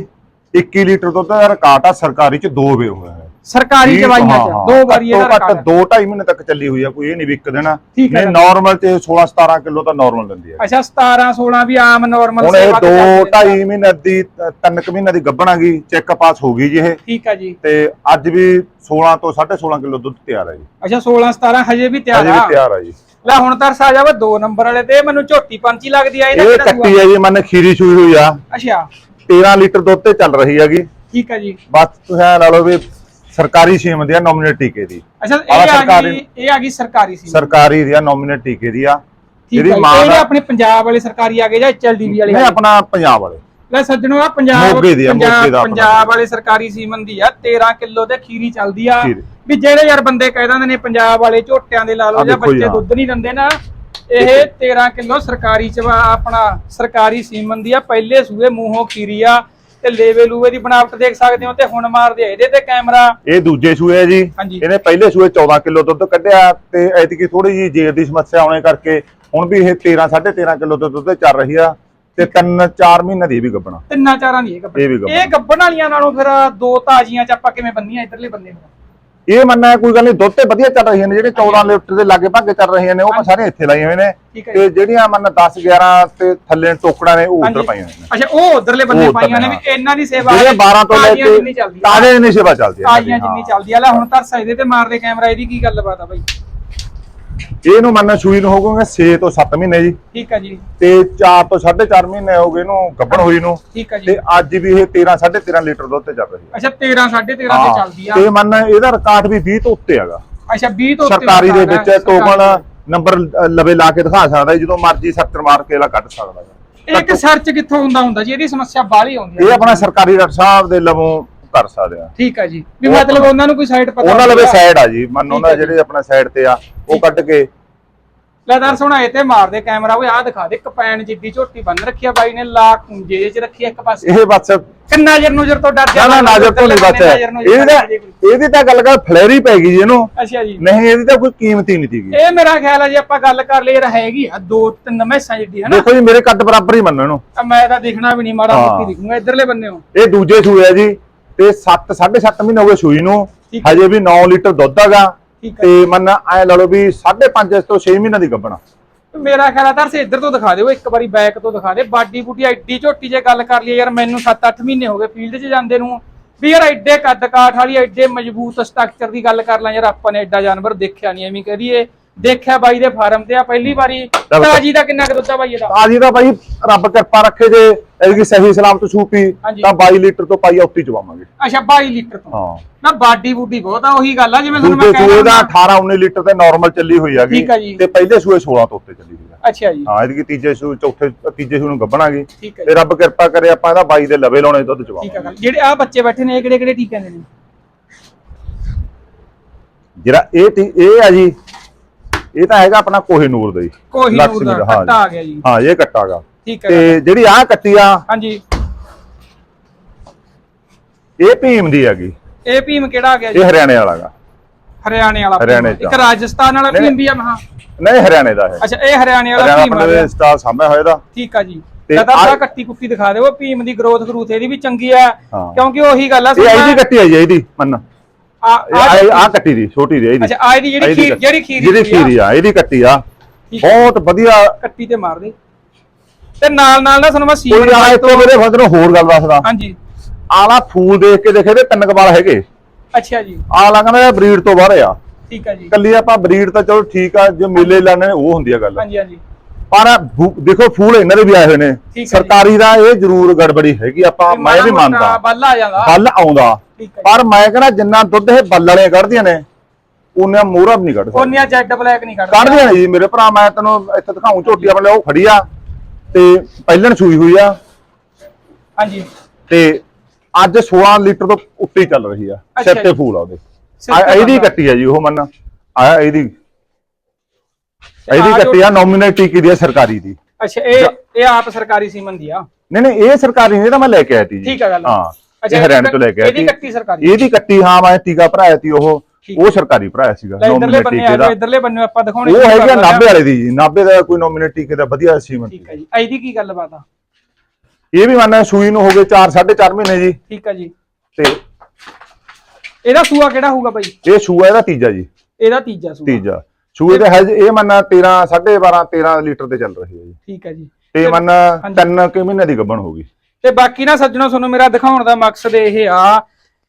21 ਲੀਟਰ ਦੁੱਧ ਦਾ ਰਿਕਾਰਡ ਆ ਸਰਕਾਰੀ 'ਚ ਦੋ ਵੇ ਹੋਇਆ ਹੈ। ਸਰਕਾਰੀ ਚਵਾਈਆਂ ਚ ਦੋ ਵਾਰੀ ਇਹਦਾ ਘੱਟੋ ਘੱਟ ਰਿਕਾਰਡ ਹੈ। ਦੋ ਢਾਈ ਮਹੀਨੇ ਤੱਕ ਚੱਲੀ ਹੋਈ ਆ ਕੋਈ ਇਹ ਨਹੀਂ ਵੀ ਇੱਕ ਦਿਨ ਠੀਕ ਹੈ ਨਹੀਂ ਨਾਰਮਲ ਤੇ 16 17 ਕਿਲੋ ਤਾਂ ਨਾਰਮਲ ਦਿੰਦੀ ਹੈ ਅੱਛਾ 17 16 ਵੀ ਆਮ ਨਾਰਮਲ ਹੁਣ ਇਹ ਦੋ ਢਾਈ ਮਹੀਨੇ ਦੀ ਤ- ਤਿੰਨ ਕੁ ਮਹੀਨੇ ਦੀ ਗੱਭਣ ਆ ਗਈ ਚੈੱਕ ਪਾਸ ਹੋ ਗਈ ਜੀ ਇਹ। ਠੀਕ ਹੈ ਜੀ। ਤੇ ਅੱਜ ਵੀ 16 ਤੋਂ 16.5 ਕਿਲੋ ਦੁੱਧ ਤਿਆਰ ਹੈ ਜੀ। ਅੱਛਾ 16 17 ਹਜੇ ਵੀ ਤਿਆਰ ਆ। ਵੀ ਤਿਆਰ ਆ ਜੀ। ਲੈ ਹੁਣ ਤਾਂ ਆ ਜਾਵੇ ਦੋ ਨੰਬਰ ਵਾਲੇ ਤੇ ਮੈਨੂੰ ਝੋਟੀ ਪੰਚੀ ਲੱਗਦੀ ਆ ਇਹਦਾ ਇਹ ਕਿਹੜਾ ਕੱਟੀ ਹੈ ਜੀ ਮਨ ਖੀਰੀ ਸੂਈ ਹੋਈ ਆ। ਅੱਛਾ। 13 ਲੀਟਰ ਦੁੱਧ ਤੇ ਚੱਲ ਰਹੀ ਹੈਗੀ। ਠੀਕ ਹੈ ਜੀ। ਬਸ ਤੁਸੀਂ ਐਂ ਲਾ ਲਓ ਵੀ ਸਰਕਾਰੀ ਸੀਮ ਦੀ ਆ ਨੋਮੀਨੇਟ ਟੀਕੇ ਦੀ। ਅੱਛਾ ਆਹ ਇਹ ਆ ਸਰਕਾਰੀ- ਗਈ ਇਹ ਆ ਗਈ ਸਰਕਾਰੀ ਸੀ ਸਰਕਾਰੀ ਦੀ ਆ ਨੋਮੀਨੇਟ ਟੀਕੇ ਦੀ ਆ। ਠੀਕ ਹੈ ਜਿਹੜੀ ਜੀ। ਮਾਂ ਇਹ ਦਾ ਆਪਣੇ ਪੰਜਾਬ ਵਾਲੇ ਸਰਕਾਰੀ ਆ ਗਏ ਜਾਂ ਐਚਐਲਡੀਬੀ ਵਾਲੇ ਨਹੀਂ ਆ ਗਏ? ਆਪਣਾ ਪੰਜਾਬ ਵਾਲੇ। ਲੈ ਸੱਜਣੋ ਆ ਪੰਜਾਬ ਮੋਗੇ ਦੀ ਆ, ਪੰਜਾਬ- ਮੋਗੇ ਦਾ ਆਪਣਾ। ਪੰਜਾਬ ਵਾਲੇ ਸਰਕਾਰੀ ਸੀਮਨ ਦੀ ਆ 13 ਕਿਲੋ ਤੇ ਖੀਰੀ ਚੱਲਦੀ ਆ ਖੀਰੀ। ਵੀ ਜਿਹੜੇ ਯਾਰ ਬੰਦੇ ਕਹਿ ਦਿੰਦੇ ਨੇ ਪੰਜਾਬ ਵਾਲੇ ਝੋਟਿਆਂ ਦੇ ਲਾ ਲਓ ਜਾਂ ਦੇਖੋ ਜੀ, ਬੱਚੇ ਹਾਂ। ਦੁੱਧ ਨਹੀਂ ਦਿੰਦੇ ਨਾ ਇਹ 13 ਕਿਲੋ ਸਰਕਾਰੀ ਚ ਆਪਣਾ ਸਰਕਾਰੀ ਸੀਮਨ ਦੀ ਆ ਪਹਿਲੇ ਸੂਏ ਮੂੰਹੋਂ ਖੀਰੀ ਆ ਤੇ ਲੇਵੇ ਲੂਵੇ ਦੀ ਬਣਾਵਟ ਦੇਖ ਸਕਦੇ ਹੋ ਤੇ ਹੁਣ ਮਾਰਦੇ ਆ ਇਹਦੇ ਤੇ ਕੈਮਰਾ ਇਹ ਦੂਜੇ ਸੂਏ ਹੈ ਜੀ ਹਾਂਜੀ। ਇਹਨੇ ਪਹਿਲੇ ਸੂਏ 14 ਕਿਲੋ ਦੁੱਧ ਕੱਢਿਆ ਤੇ ਐਤਕੀ ਥੋੜੀ ਜੀ ਜੇਰ ਦੀ ਸਮੱਸਿਆ ਆਉਣੇ ਕਰਕੇ ਹੁਣ ਵੀ ਇਹ 13 13.5 ਕਿਲੋ ਦੁੱਧ ਚੱਲ ਰਹੀ ਆ ਤੇ 3-4 ਮਹੀਨੇ ਦੀ ਇਹ ਵੀ ਗੱਭਣਾ। ਤਿੰਨਾਂ ਚਾਰਾਂ ਦੀ ਇਹ ਗੱਬਣ ਇਹ ਵੀ ਗੱਭਣ। ਇਹ ਗੱਬਣ ਵਾਲੀਆਂ ਨਾਲੋਂ ਫਿਰ ਦੋ ਤਾਜ਼ੀਆਂ ਚ ਆਪਾਂ ਕਿਵੇਂ ਬੰਨੀਆਂ ਇਧਰਲੇ ਬੰਦੇ ਨੂੰ? ਇਹ ਮੰਨਣਾ ਕੋਈ ਗੱਲ ਨਹੀਂ ਦੁੱਧ ਤੇ ਵਧੀਆ ਚੱਲ ਰਹੀਆਂ ਨੇ ਜਿਹੜੇ 14 ਲੀਟਰ ਦੇ ਲਾਗੇ ਭਾਗੇ ਚੱਲ ਰਹੀਆਂ ਨੇ ਉਹ ਮੈਂ ਸਾਰੀਆਂ ਇੱਥੇ ਲਾਈਆਂ ਹੋਈਆਂ ਨੇ। ਠੀਕ ਹੈ ਤੇ ਜਿਹੜੀਆਂ ਮੰਨ 10 11 ਤੇ ਥੱਲੇ ਟੋਕੜਾ ਨੇ ਉਹ ਉੱਧਰ। ਪਾਈਆਂ ਹੋਈਆਂ ਨੇ। ਅੱਛਾ ਉਹ ਉਧਰਲੇ ਬੰਦੇ ਉਹ ਉੱਧਰ ਪਾਈਆਂ ਨੇ ਵੀ। ਇਹਨਾਂ ਦੀ ਸੇਵਾ ਜਿਹੜੀਆਂ 12 ਤੋਂ ਲੈ ਤਾਜ਼ੀਆਂ ਕੇ ਜਿੰਨੀ ਚੱਲਦੀ ਆ ਤਾਜ਼ੇ ਦੀ ਸੇਵਾ ਚੱਲਦੀ ਹੈ। ਇਹਨਾਂ ਦੀ, ਤਾਜ਼ੀਆਂ ਜਿੰਨੀ। ਚੱਲਦੀ ਆ ਲੈ ਹੁਣ ਤਾਂ ਇਹਦੇ ਤੇ ਮਾਰਦੇ ਕੈਮਰਾ ਇਹਦੀ ਕੀ ਗੱਲਬਾਤ ਆ ਬਾਈ? ਇਹਨੂੰ ਮੰਨ ਸੂਈ ਨੂੰ ਹੋ ਗਏ 6 ਤੋਂ 7 ਮਹੀਨੇ ਜੀ। ਠੀਕ ਆ ਜੀ। ਤੇ 4 ਤੋਂ 4.5 ਮਹੀਨੇ ਹੋ ਗਏ ਇਹਨੂੰ ਗੱਭਣ ਹੋਈ ਨੂੰ। ਠੀਕ ਆ ਜੀ। ਤੇ ਅੱਜ ਵੀ ਇਹ 13 13.5 ਲੀਟਰ ਦੁੱਧ ਤੇ ਚੱਲ ਰਹੀ ਹੈ ਅੱਛਾ 13 13.5 ਤੇ ਹਾਂ, ਚੱਲਦੀ ਆ। ਤੇ ਮੰਨ ਇਹਦਾ ਰਿਕਾਰਡ ਵੀ 20 ਤੋਂ ਉੱਤੇ ਹੈਗਾ। ਅੱਛਾ 20 ਤੋਂ ਉੱਤੇ ਸਰਕਾਰੀ ਦੇ ਵਿੱਚ ਟੋਕਨ ਨੰਬਰ ਲਵੇ ਲਾ ਕੇ ਦਿਖਾ ਸਕਦਾ ਜਦੋਂ ਮਰਜ਼ੀ ਸਰਚ ਮਾਰ ਕੇ ਇਹਦਾ ਕੱਢ ਸਕਦਾ ਹੈ। ਇੱਕ ਸਰਚ ਕਿੱਥੋਂ ਹੁੰਦਾ ਹੁੰਦਾ ਜੀ? ਇਹਦੀ ਸਮੱਸਿਆ ਬਾਹਲੀ ਆਉਂਦੀ ਇਹ ਆ ਆਪਣਾ ਸਰਕਾਰੀ ਡਾਕਟਰ ਸਾਹਿਬ ਦੇ ਲਵੋਂ ਕਰ ਸਕਦੇ ਆ। ਠੀਕ ਆ ਜੀ। ਵੀ ਉਹ ਮਤਲਬ ਉਹਨਾਂ ਨੂੰ ਕੋਈ ਸਾਈਡ ਪਤਾ ਉਹਨਾਂ ਲਵੇ। ਸਾਈਡ ਆ ਜੀ। ਮੰਨ ਉਹਨਾਂ। ਜਿਹੜੇ ਆਪਣਾ ਸਾਈਡ ਤੇ ਆ ਉਹ ਕੱਢ ਕੇ ਲੈ ਦਰ ਸੁਣਾ ਇਹ ਤੇ ਮਾਰਦੇ ਕੈਮਰਾ ਉਹ ਆ ਦਿਖਾ ਦੇ ਕਪੈਨ ਜਿੱਡੀ ਝੋਟੀ ਬੰਨ ਰੱਖੀ ਆ ਬਾਈ ਨੇ ਲਾ ਕੁੰਜੇ ਚ ਰੱਖੀ ਆ ਇੱਕ ਪਾਸੇ। ਇਹ ਬਸ ਕਿੰਨਾ ਜਰ ਨਜ਼ਰ ਤੋਂ ਡਰ ਨਾ ਜਾਂਦਾ ਨਾ ਨਾਜ਼ਰ ਤੋਂ ਨਹੀਂ ਨੂੰ ਇਹਦੀ ਇਹਦੀ ਤਾਂ ਗੱਲ ਕਰ ਫਲੈਰੀ ਪੈ ਗਈ ਜੀ ਇਹਨੂੰ। ਅੱਛਾ ਜੀ। ਨਹੀਂ ਇਹਦੀ ਤਾਂ ਕੋਈ ਕੀਮਤ ਹੀ ਨਹੀਂ ਸੀਗੀ। ਇਹ ਮੇਰਾ ਖਿਆਲ ਹੈ ਜੇ ਆਪਾਂ ਗੱਲ ਕਰ ਲਈਏ ਤਾਂ ਹੈਗੀ ਆ ਦੋ ਤਿੰਨ ਮੈਸਾਂ ਜਿੱਡੀ ਹੈ ਨਾ ਦੇਖੋ ਜੀ ਮੇਰੇ ਕੱਦ ਬਰਾਬਰ ਹੀ ਮੰਨੋ ਇਹਨੂੰ ਆ ਮੈਂ ਤਾਂ ਦਿਖਣਾ ਵੀ ਨਹੀਂ ਮਾੜਾ। ਮੋਟੀ ਦਿਖੂਗਾ ਇਧਰਲੇ ਬੰਨੇ ਹੋ। ਇਹ ਦੂਜੇ ਸੂਏ ਆ ਜੀ। ਤੇ 7 7.5 ਮਹੀਨੇ ਹੋ ਗਏ ਸੂਈ ਨੂੰ। ਠੀਕ। ਹਜੇ ਵੀ 9 ਲੀਟਰ ਦੁੱਧ ਹੈਗਾ ਠੀਕ ਤੇ ਮੰਨ ਐ ਲਾ ਲਓ ਵੀ 5.5 ਤੋਂ 6 ਮਹੀਨੇ ਦੀ ਗੱਭਣਾ। ਮੇਰਾ ਖਿਆਲ ਆ ਤਰਸੇ ਇੱਧਰ ਤੋਂ ਦਿਖਾ ਦਿਓ ਇੱਕ ਵਾਰੀ ਬੈਕ ਤੋਂ ਦਿਖਾ ਦੇ। ਬਾਡੀ ਬੂਟੀ ਐਡੀ ਝੋਟੀ ਜੇ ਗੱਲ ਕਰ ਲਈਏ ਯਾਰ ਮੈਨੂੰ 7-8 ਮਹੀਨੇ ਹੋ ਗਏ ਫੀਲਡ 'ਚ ਜਾਂਦੇ ਨੂੰ। ਵੀ ਯਾਰ ਐਡੇ ਕੱਦ ਕਾਠ ਵਾਲੀ ਐਡੇ ਮਜ਼ਬੂਤ ਸਟਰਕਚਰ ਦੀ ਗੱਲ ਕਰ ਲਾਂ ਯਾਰ ਆਪਾਂ ਨੇ ਐਡਾ ਜਾਨਵਰ ਦੇਖਿਆ ਨਹੀਂ ਐਵੇਂ ਕਰੀਏ ਦੇਖਿਆ ਬਾਈ ਦੇ ਫਾਰਮ ਤੇ ਆ ਪਹਿਲੀ ਵਾਰੀ। ਤਾਜੀ ਦਾ ਕਿੰਨਾ ਕੁ ਦੁੱਧ ਆ ਬਾਈ ਇਹਦਾ? ਤਾਜੀ ਦਾ ਬਾਈ ਰੱਬ ਕਿਰਪਾ ਰੱਖੇ ਜੇ ਇਹਦੀ ਸਹੀ ਸਲਾਮਤ ਸੂਪੀ। ਤਾਂ 22 ਲੀਟਰ ਤੋਂ ਪਾਈ ਉੱਤੀ ਚਵਾਵਾਂਗੇ। ਅੱਛਾ 22 ਲੀਟਰ ਤੋਂ। ਹਾਂ। ਨਾ ਬਾਡੀ ਬੂਟੀ ਬਹੁਤ ਆ ਉਹੀ ਗੱਲ ਆ ਜਿਵੇਂ ਤੁਹਾਨੂੰ ਮੈਂ ਸੂਏ ਦਾ ਕਹਿੰਦਾ 18 19 ਲੀਟਰ ਤੇ ਨਾਰਮਲ ਚੱਲੀ ਹੋਈ ਹੈਗੀ। ਤੇ ਪਹਿਲੇ ਸੂਏ 16 ਤੋਂ ਉੱਤੇ ਚੱਲੀ ਹੋਈ ਹੈ ਅੱਛਾ ਜੀ। ਹਾਂ ਇਹਦੀ ਤੀਜੇ ਸੂ ਚੌਥੇ ਤੀਜੇ ਸੂ ਨੂੰ ਹੈ ਤੇ ਰੱਬ ਕਿਰਪਾ ਕਰੇ ਆਪਾਂ ਇਹਦਾ 22 ਦੇ ਲਵੇ ਲਾਉਣੇ ਦੁੱਧ ਠੀਕ ਆ ਚਵਾਵਾਂਗੇ ਜਿਹੜੇ ਆ ਬੱਚੇ ਬੈਠੇ ਨੇ ਇਹ ਕਿਹੜੇ ਕਿਹੜੇ ਟੀਕੇ ਨੇ ਜਿਹੜਾ ਇਹ ਇਹ ਆ ਜੀ ਇਹ ਤਾਂ ਹੈਗਾ ਆਪਣਾ ਕੋਹੀਨੂਰ ਦਾ ਜੀ। ਕੋਹੀਨੂਰ ਦਾ ਕੱਟਾ ਆ। ਗਿਆ ਜੀ। ਹਾਂ ਇਹ ਕੱਟਾਗਾ ਠੀਕ ਹੈ ਤੇ ਜਿਹੜੀ ਆਹ ਕੱਟੀ ਆ ਹਾਂਜੀ। ਇਹ ਭੀਮ ਦੀ ਹੈਗੀ। ਇਹ ਭੀਮ ਕਿਹੜਾ ਆ ਗਿਆ ਜੀ? ਇਹ ਹਰਿਆਣੇ ਵਾਲਾ ਗਾ। ਹਰਿਆਣੇ ਵਾਲਾ ਇੱਕ। ਰਾਜਸਥਾਨ ਵਾਲਾ ਭੀਮ ਵੀ ਆ ਮਹਾ ਨਹੀਂ ਹਰਿਆਣੇ ਦਾ ਹੈ ਅੱਛਾ ਇਹ ਹਰਿਆਣੇ ਵਾਲਾ ਭੀਮ ਆ ਆਪਣੇ ਸਟਾਰ ਸਾਹਮਣੇ ਹੋਇਆ ਦਾ। ਠੀਕ ਆ ਜੀ। ਆ- ਤਾਂ ਕੱਟੀ ਕੁੱਤੀ ਦਿਖਾ ਦਿਓ। ਭੀਮ ਦੀ ਗਰੋਥ ਗਰੂਥ ਇਹਦੀ ਵੀ ਚੰਗੀ ਆ। ਕਿਉਂਕਿ ਉਹੀ ਗੱਲ ਆ ਇਹ ਇਹਦੀ ਕੱਟੀ ਆ ਜੀ ਇਹਦੀ ਮੰਨ। ਆ ਇਹ ਆ ਕੱਟੀ ਦੀ ਛੋਟੀ ਦੀ ਇਹਦੀ ਅੱਛਾ ਆ ਇਹਦੀ ਜਿਹੜੀ ਇਹਦੀ ਖੀਰ ਕੱਟੀ- ਜਿਹੜੀ ਖੀਰ ਜਿਹੜੀ ਖੀਰੀ ਆ ਇਹਦੀ ਕੱਟੀ ਆ। ਠੀਕ ਆ। ਬਹੁਤ ਵਧੀਆ। ਕੱਟੀ ਤੇ ਮਾਰ ਦੇ। ਤੇ ਨਾਲ ਨਾਲ ਨਾ ਤੁਹਾਨੂੰ ਮੈਂ ਸੀਲ ਕੋਈ ਆ ਇੱਥੇ ਮੇਰੇ ਫਸਲ ਨੂੰ ਹੋਰ ਗੱਲ ਦੱਸਦਾ। ਹਾਂਜੀ। ਆਲਾ ਫੂਲ ਦੇਖ ਕੇ ਦੇਖੇ ਤੇ ਤਿੰਨ ਕਬਾਲ ਹੈਗੇ। ਅੱਛਾ ਜੀ। ਆਲਾ ਕਹਿੰਦਾ ਬਰੀਡ ਤੋਂ ਬਾਹਰ ਆ। ਠੀਕ ਆ ਜੀ। ਕੱਲੀ ਆਪਾਂ ਬਰੀਡ ਤਾਂ ਚਲੋ ਠੀਕ ਆ ਜੋ ਮੇਲੇ ਲਾਣੇ ਉਹ ਹੁੰਦੀ ਆ ਗੱਲ। ਹਾਂਜੀ ਹਾਂਜੀ। ਪਰ ਦੇਖੋ ਫੂਲ ਇਹਨਾਂ ਦੇ ਵੀ ਆਏ ਹੋਏ ਨੇ। ਸਰਕਾਰੀ ਦਾ ਇਹ ਜ਼ਰੂਰ ਗੜਬੜੀ ਹੈਗੀ ਆਪਾਂ ਮੈਂ ਵੀ ਮੰਨਦਾ। ਬੱਲ ਆ ਜਾਂਦਾ। ਹੱਲ ਆਉਂਦਾ। ਪਰ ਮੈਂ ਕਹਿੰਦਾ ਜਿੰਨਾ ਦੁੱਧ ਇਹ ਬੱਲ ਵਾਲੀਆਂ ਕੱਢਦੀਆਂ ਨੇ ਉਹਨਾਂ ਮੋਹਰਾ ਵੀ ਨਹੀਂ ਕੱਢ ਸਕਦੀਆਂ। ਕੋਨੀਆ ਜੈਡ ਬਲੈਕ ਨਹੀਂ ਕੱਢਦਾ ਕੱਢਦੀਆਂ ਨੇ ਜੀ ਮੇਰੇ ਭਰਾ ਮੈਂ ਤੈਨੂੰ ਇੱਥੇ ਦਿਖਾਉਂ ਝੋਟੀ ਆਪਣੇ ਉਹ ਖੜੀ ਆ ਤੇ ਪਹਿਲਣ ਸੂਈ ਹੋਈ ਆ। ਹਾਂਜੀ। ਤੇ ਅੱਜ 16 ਲੀਟਰ ਤੋਂ ਉੱਤੇ ਚੱਲ ਰਹੀ ਆ ਜੀ। ਫੂਲ ਆ ਉਹਦੇ। ਇਹਦੀ। ਕੱਟੀ ਆ ਜੀ ਉਹ ਮੰਨ। ਆ ਇਹਦੀ ਇਹਦੀ ਕੱਟੀ ਆ ਨੋਮੀਨਲ ਟੀਕੀ ਦੀ ਆ ਸਰਕਾਰੀ ਦੀ। ਅੱਛਾ ਇਹ ਇਹ ਆਪ ਸਰਕਾਰੀ ਸੀਮਨ ਦੀ ਆ? ਨਹੀਂ ਨਹੀਂ ਇਹ ਸਰਕਾਰੀ ਨਹੀਂ ਇਹ ਤਾਂ ਮੈਂ ਲੈ ਕੇ ਆਇਆ ਸੀ ਠੀਕ ਆ ਗੱਲ। ਹਾਂ ਅੱਛਾ, ਇਹ ਹਰਿਆਣੇ ਤੋਂ ਲੈ ਕੇ ਆਇਆ ਇਹਦੀ। ਕੱਟੀ ਸਰਕਾਰੀ। ਇਹਦੀ ਕੱਟੀ ਹਾਂ ਮੈਂ ਟੀਕਾ ਭਰਾਇਆ ਸੀ ਉਹ। ਉਹ ਸਰਕਾਰੀ ਭਰਾਇਆ ਸੀਗਾ ਲੈ ਇਧਰਲੇ nominate ਬੰਨੇ ਟੀਕੇ ਆ ਦਾ। ਇਧਰਲੇ ਬੰਨੇ ਆਪਾਂ ਦਿਖਾਉਣੇ ਉਹ ਹੈਗਾ ਆ। ਨਾਭੇ ਵਾਲੇ ਦੀ ਜੀ। ਨਾਭੇ ਦਾ ਕੋਈ ਨੋਮੀਨੇਟ ਟੀਕੇ ਦਾ ਵਧੀਆ ਸੀਮਨ ਠੀਕ ਹੈ ਜੀ। ਇਹਦੀ ਕੀ ਗੱਲਬਾਤ ਆ? ਇਹ ਵੀ ਮੰਨ ਸੂਈ ਨੂੰ ਹੋ ਗਏ 4 4.5 ਮਹੀਨੇ ਜੀ। ਠੀਕ ਹੈ ਜੀ। ਤੇ ਇਹਦਾ ਸੂਆ ਕਿਹੜਾ ਹੋਊਗਾ ਬਾਈ? ਇਹ ਸੂਆ ਇਹਦਾ ਤੀਜਾ ਜੀ। ਇਹਦਾ ਤੀਜਾ ਸੂਆ। ਤੀਜਾ। ਸੂਏ ਦੇ ਹੈ ਇਹ ਮੰਨ 13 12.5 13 ਲੀਟਰ ਤੇ ਚੱਲ ਰਹੀ ਹੈ ਜੀ। ਠੀਕ ਹੈ ਜੀ। ਤੇ ਮੰਨ ਹਾਂਜੀ। ਤਿੰਨ ਕੁ ਮਹੀਨੇ ਦੀ ਗੱਭਣ ਹੋ ਗਈ। ਤੇ ਬਾਕੀ ਨਾ ਸੱਜਣੋ ਤੁਹਾਨੂੰ ਮੇਰਾ ਦਿਖਾਉਣ ਦਾ ਮਕਸਦ ਇਹ ਆ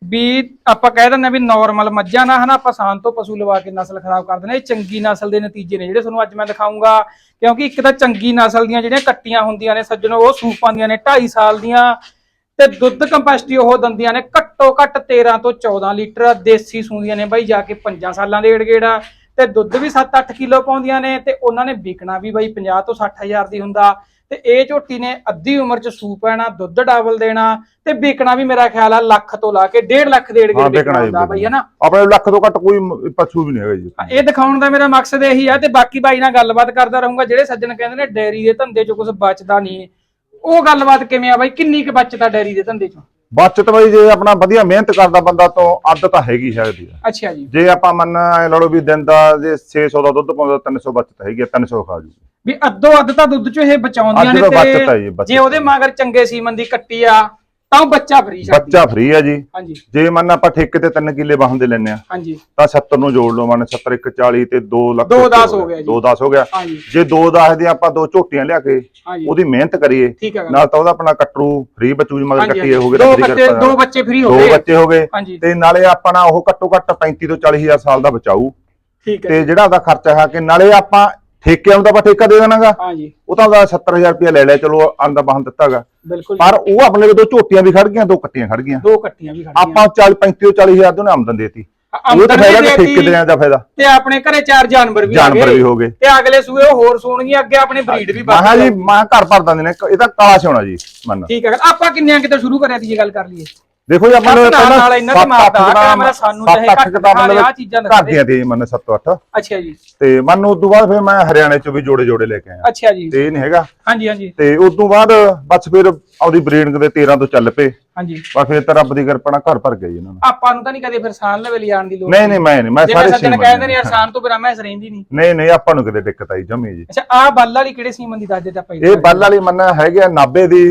ਵੀ ਆਪਾਂ ਕਹਿ ਦਿੰਦੇ ਆ ਵੀ ਨਾਰਮਲ ਮੱਝਾਂ ਨਾ ਹਨਾ ਆਪਾਂ ਸਾਨ ਤੋਂ ਪਸ਼ੂ ਲਵਾ ਕੇ ਨਸਲ ਖਰਾਬ ਕਰ ਦਿੰਦੇ। ਇਹ ਚੰਗੀ ਨਸਲ ਦੇ ਨਤੀਜੇ ਨੇ ਜਿਹੜੇ ਤੁਹਾਨੂੰ ਅੱਜ ਮੈਂ ਦਿਖਾਉਂਗਾ ਕਿਉਂਕਿ ਇੱਕ ਤਾਂ ਚੰਗੀ ਨਸਲ ਦੀਆਂ ਜਿਹੜੀਆਂ ਕੱਟੀਆਂ ਹੁੰਦੀਆਂ ਨੇ ਸੱਜਣੋ ਉਹ ਸੂਪ ਪਾਉਂਦੀਆਂ ਨੇ 2.5 ਸਾਲ ਦੀਆਂ। ਤੇ ਦੁੱਧ ਕੰਪੈਸਿਟੀ ਉਹ ਦੰਦੀਆਂ ਨੇ ਘੱਟੋ ਘੱਟ 13 ਤੋਂ 14 ਲੀਟਰ ਦੇਸੀ ਸੂੰਦੀਆਂ ਨੇ ਬਾਈ ਜਾ ਕੇ 5 ਸਾਲਾਂ ਦੇ ਏੜ-ਗੇੜ ਤੇ ਦੁੱਧ ਵੀ 7-8 ਕਿਲੋ ਪਾਉਂਦੀਆਂ ਨੇ ਤੇ ਉਹਨਾਂ ਨੇ ਵਿਕਣਾ ਵੀ ਬਾਈ 50 ਤੋਂ 60 ਹਜ਼ਾਰ ਦੀ ਹੁੰਦਾ। ਤੇ ਇਹ ਝੋਟੀ ਨੇ ਅੱਧੀ ਉਮਰ ਚ ਸੂਪ ਪੈਣਾ ਦੁੱਧ ਡਬਲ ਦੇਣਾ ਤੇ ਵਿਕਣਾ ਵੀ ਮੇਰਾ ਖਿਆਲ ਆ ਲੱਖ ਤੋਂ ਲਾ ਕੇ 1.5 ਲੱਖ ਦੇ ਹਾਂ ਏੜ-ਗੇੜ ਦੇਖਣਾ ਵਿਕਣਾ ਬਾਈ ਹਨਾ? ਆਪਣੇ ਲੱਖ ਤੋਂ ਘੱਟ ਕੋਈ ਪਸ਼ੂ ਵੀ ਨਹੀਂ ਹੈਗਾ ਜੀ। ਇਹ ਦਿਖਾਉਣ ਦਾ ਮੇਰਾ ਮਕਸਦ ਇਹੀ ਆ ਤੇ ਬਾਕੀ ਬਾਈ ਨਾਲ ਗੱਲਬਾਤ ਕਰਦਾ ਰਹੂੰਗਾ ਜਿਹੜੇ ਸੱਜਣ ਕਹਿੰਦੇ ਨੇ ਡੈਰੀ ਦੇ ਧੰਦੇ ਚੋਂ ਕੁਝ ਬਚਦਾ ਨਹੀਂ। ਉਹ ਗੱਲਬਾਤ ਕਿਵੇਂ ਆ ਬਾਈ? ਕਿੰਨੀ ਕੁ ਬਚਦਾ ਡੈਰੀ ਦੇ ਧੰਦੇ ਚੋਂ? ਬਚਤ ਬਈ ਜੇ ਆਪਣਾ ਵਧੀਆ ਮਿਹਨਤ ਕਰਦਾ ਬੰਦਾ ਤੋਂ ਅੱਧ ਤਾਂ ਹੈਗੀ ਸਕਦੀ ਆ। ਅੱਛਾ ਜੀ। ਜੇ ਆਪਾਂ ਮੰਨ ਐ ਲੜੋ ਵੀ ਦਿਨ ਦਾ ਜੇ 600 ਦਾ ਦੁੱਧ ਪਾਉਂਦਾ 300 ਬਚਤ ਹੈਗੀ ਆ 300 ਖਾ ਜੂ। ਵੀ ਅੱਧੋ ਅੱਧ ਤਾਂ ਦੁੱਧ ਚੋਂ ਇਹ ਬਚਾਉਂਦੀਆਂ ਨੇ ਤਾਂ। ਜੇ ਉਹਦੇ ਮਗਰ ਚੰਗੇ ਸੀਮਨ ਦੀ ਕੱਟੀ ਆ ਤਾਂ ਉਹ ਬੱਚਾ ਫਰੀ ਛੱਡਦੀ ਬੱਚਾ ਫ੍ਰੀ ਆ ਜੀ। ਹਾਂਜੀ। ਜੇ ਮੰਨ ਆਪਾਂ ਠੇਕੇ ਤੇ 3 ਕਿੱਲੇ ਬਾਹਾਂ ਦੇ ਲੈਨੇ ਆ ਹਾਂਜੀ। ਤਾਂ 70 ਨੂੰ ਜੋੜ ਲਓ ਮੰਨ 70 1 40 ਤੇ 2 ਲੱਖ ਦੋ ਉੱਤੇ ਦਸ ਹੋ ਗਿਆ। ਜੀ। 2 10 ਹੋ ਗਿਆ। ਹਾਂਜੀ। ਜੇ 2 10 ਦੇ ਆਪਾਂ ਦੋ ਝੋਟੀਆਂ ਲਿਆ ਕੇ ਉਹਦੀ ਮਿਹਨਤ ਕਰੀਏ ਹੈ। ਨਾਲ ਤਾਂ ਉਹਦਾ ਆਪਣਾ ਕੱਟਰੂ ਫ੍ਰੀ ਬੱਚੂ ਜੀ ਮਗਰ ਹਾਂਜੀ, ਕੱਟੀ ਹੋ ਗਏ ਦੋ ਦੀ ਬੱਚੇ ਦੋ। ਬੱਚੇ ਫ੍ਰੀ ਹੋ ਦੋ ਗਏ। ਬੱਚੇ ਹੋ ਗਏ। ਤੇ ਨਾਲੇ ਆਪਣਾ ਉਹ ਘੱਟੋ ਘੱਟ 35 ਤੋਂ 40 ਹਜ਼ਾਰ ਸਾਲ ਦਾ ਬਚਾਊ। ਠੀਕ ਹੈ। ਤੇ ਜਿਹੜਾ ਉਹਦਾ ਖਰਚਾ ਹੈ ਕਿ ਨਾਲੇ ਆਪਾਂ ਠੇਕਿਆਂ ਨੂੰ ਤਾਂ ਆਪਾਂ ਠੇਕਾ ਦੇ ਦੇਣਾਗਾ। ਹਾਂਜੀ। ਉਹ ਤਾਂ ਉਹਦਾ 70000 ਰੁਪਇਆ ਲੈ ਲਿਆ ਚਲੋ ਆਂਦਾ ਬਾਹਨ ਦਿੱਤਾਗਾ। ਬਿਲਕੁਲ ਪਰ ਉਹ ਆਪਣੇ ਲਈ ਦੋ ਝੋਟੀਆਂ ਵੀ ਖੜ ਗਈਆਂ ਦੋ ਕੱਟੀਆਂ ਖੜ ਗਈਆਂ। ਦੋ ਕੱਟੀਆਂ ਵੀ ਖੜੀਆਂ ਆਪਾਂ 40 35 ਤੋਂ 40 ਹਜ਼ਾਰ ਤੋਂ ਆਮਦਨ ਦੇਤੀ। ਉਹ ਤਾਂ ਫਾਇਦਾ ਕਿ ਠੇਕੇ ਦੇਣ ਦਾ ਫਾਇਦਾ। ਤੇ ਆਪਣੇ ਘਰੇ ਚਾਰ ਜਾਨਵਰ ਵੀ ਜਾਨਵਰ ਵੀ ਹੋ ਗਏ। ਤੇ ਅਗਲੇ ਸੂਏ ਉਹ ਹੋਰ ਸੋਣਗੀਆਂ ਅੱਗੇ ਆਪਣੀ ਬਰੀਡ ਵੀ ਵੱਧ ਜੀ ਮਾਹ ਘਰ ਭਰ ਦਿੰਦੇ ਨੇ। ਇਹ ਤਾਂ ਕਾਲਾ ਸੋਨਾ ਜੀ ਮੰਨ ਠੀਕ ਹੈ ਆਪਾਂ ਕਿੰਨਿਆਂ ਕਿਤੇ ਸ਼ੁਰੂ ਕਰਿਆ ਜੇ ਗੱਲ ਕਰ ਲਈਏ? ਦੇਖੋ ਜੀ ਆਪਾਂ ਨੇ ਸੱਤ ਨਾਲ ਇਹਨਾਂ ਦੇ ਮਾਰਦਾ, ਅੱਠ ਕਹਿੰਦਾ ਦਾ ਮੇਰਾ ਸਾਨੂੰ ਚਾਹੇ ਅੱਠ ਘੱਟ ਦੇ, ਮਤਲਬ ਆਹ ਚੀਜ਼ਾਂ ਦਿਖਾ ਘਰ ਦੇ। ਦੀਆਂ ਦੀ ਮੰਨ 7 8 ਅੱਛਾ ਜੀ। ਤੇ ਮੰਨ ਉਸ ਤੋਂ ਬਾਅਦ ਫਿਰ ਮੈਂ ਹਰਿਆਣੇ ਚੋਂ ਵੀ ਜੋੜੇ ਜੋੜੇ ਲੈ ਕੇ ਆਇਆ। ਅੱਛਾ ਜੀ। ਤੇ ਇਹ ਨਹੀਂ ਹੈਗਾ। ਹਾਂਜੀ ਹਾਂਜੀ। ਤੇ ਉਸ ਤੋਂ ਬਾਅਦ ਬਸ ਫਿਰ ਆਪਦੀ ਬਰੀਡਿੰਗ ਦੇ 13 ਤੋਂ ਚੱਲ ਪਏ। ਹਾਂਜੀ। ਬਸ ਫਿਰ ਤਾਂ ਰੱਬ ਦੀ ਕਿਰਪਾ ਨਾਲ ਘਰ ਭਰ ਗਈ ਇਹਨਾਂ ਨੂੰ। ਆਪਾਂ ਨੂੰ ਤਾਂ ਨਹੀਂ ਕਦੇ ਫਿਰ ਸਾਨ ਲੈਵਲ ਜਾਣ ਦੀ ਲੋੜ ਨਹੀਂ ਨਹੀਂ ਮੈਂ ਨਹੀਂ ਮੈਂ ਜਿਵੇਂ ਸਾਰੇ ਸੀਮਨ ਕਹਿੰਦੇ ਨੇ ਯਾਰ ਸਾਨ ਤੋਂ ਬਿਨਾਂ ਮੈਂ ਰਹਿੰਦੀ ਨਹੀਂ। ਨਹੀਂ ਨਹੀਂ ਆਪਾਂ ਨੂੰ ਕਿਤੇ ਦਿੱਕਤ ਆਈ ਜਮੀ ਜੀ। ਅੱਛਾ ਆ ਬੱਲ ਵਾਲੀ ਕਿਹੜੇ ਸੀਮਨ ਦੀ ਦੱਸ ਦੇ ਤਾਂ ਇਹ ਬੱਲ ਵਾਲੀ ਮੰਨ ਹੈਗੇ ਆ 90 ਦੀ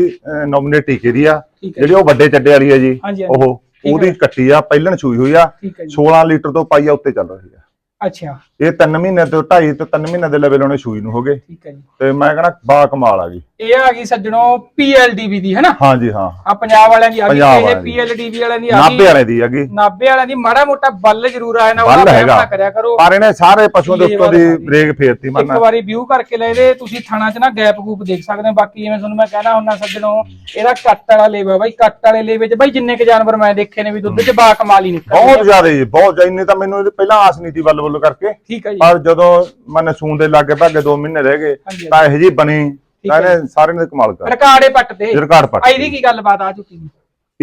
ਨੋਮੀਨੇਟ ਟੀਕੇ ਦੀ ਆ। ਠੀਕ ਹੈ ਜਿਹੜੀ ਉਹ ਵੱਡੇ ਚੱਡੇ ਵਾਲੀ ਆ ਜੀ ਹਾਂਜੀ, ਹਾਂਜੀ। ਉਹ ਉਹਦੀ ਕੱਟੀ ਆ ਪਹਿਲਣ ਛੂਈ ਹੋਈ ਆ ਠੀਕ ਹੈ ਜੀ। 16 ਲੀਟਰ ਤੋਂ ਪਾਈਆ ਉੱਤੇ ਚੱਲ ਰਹੀ ਆ। ਅੱਛਾ। ਇਹ 3 ਮਹੀਨੇ ਤੋਂ 2.5 ਤੋਂ 3 ਮਹੀਨੇ ਦੇ ਲੈਵਲ ਉਹਨੇ ਛੂਈ ਨੂੰ ਹੋ ਗਏ। ਠੀਕ ਹੈ ਜੀ। ਤੇ ਮੈਂ ਕਹਿੰਦਾ ਬਾ ਕਮਾਲ ਆ ਗਈ। ਇਹ ਆ ਗਈ ਸੱਜਣੋ ਪੀਐਲਡੀਬੀ ਦੀ ਹੈ ਨਾ? ਹਾਂਜੀ ਹਾਂ। ਆ ਪੰਜਾਬ ਵਾਲਿਆਂ ਦੀ ਆ ਗਈ। ਇਹ ਵਾਲਿਆਂ ਦੀ। ਪੀਐਲਡੀਬੀ ਵਾਲਿਆਂ ਦੀ ਆ ਗਈ। ਵਾਲੇ ਦੀ ਹੈਗੀ ਨਾਭੇ ਵਾਲਿਆਂ ਦੀ ਮਾੜਾ ਮੋਟਾ ਬੱਲ ਜ਼ਰੂਰ ਆਇਆ ਨਾ ਹੈਗਾ। ਨਾ ਕਰਿਆ ਕਰੋ। ਪਰ ਇਹਨੇ ਸਾਰੇ ਪਸ਼ੂਆਂ ਦੇ ਉੱਤੋਂ ਦੀ ਵਾਲਾ। ਬ੍ਰੇਕ ਫੇਰਤੀ ਇੱਕ ਮੰਨ ਵਾਰੀ ਵਿਊ ਕਰਕੇ ਲੈ ਇਹਦੇ ਤੁਸੀਂ ਥਾਣਾ 'ਚ ਨਾ ਗੈਪ ਗੂਪ ਦੇਖ ਸਕਦੇ ਹੋ। ਬਾਕੀ ਜਿਵੇਂ ਤੁਹਾਨੂੰ ਮੈਂ ਕਹਿਣਾ ਹੁੰਦਾ ਸੱਜਣੋ ਇਹਦਾ ਕੱਟ ਵਾਲਾ ਲੇਵਾ ਬਾਈ ਕੱਟ ਵਾਲੇ ਲੇਵੇ 'ਚ ਬਾਈ ਜਿੰਨੇ ਕ ਜਾਨਵਰ ਮੈਂ ਦੇਖੇ ਨੇ ਵੀ ਦੁੱਧ 'ਚ ਬਾ ਕਮਾਲ ਹੀ ਨਿਕਲ ਬਹੁਤ ਜ਼ਿਆਦਾ ਜੀ ਬਹੁਤ ਇੰਨੀ ਤਾਂ ਮੈਨੂੰ ਪਹਿਲਾਂ ਆਸ ਨਹੀਂ ਸੀ ਬੱਲ ਬੱਲ ਕਰਕੇ। ਠੀਕ ਹੈ ਜੀ। ਪਰ ਜਦੋਂ ਮਨ ਸੂਨ ਦੇ ਲਾਗੇ ਭਾਗੇ 2 ਮਹੀਨੇ ਰਹਿ ਗਏ ਹਾਂਜੀ, ਤਾਂ ਇਹ ਜੀ ਬਣੀ ਤਾਂ। ਇਹਨੇ ਸਾਰੇ ਨੇ ਕਮਾਲ ਕਰ ਰਿਕਾਰਡੇ ਪੱਟ ਤੇ ਰਿਕਾਰਡ ਪੱਟ ਆ ਇਹਦੀ ਕੀ ਗੱਲਬਾਤ ਆ ਚੁੱਕੀ ਜੀ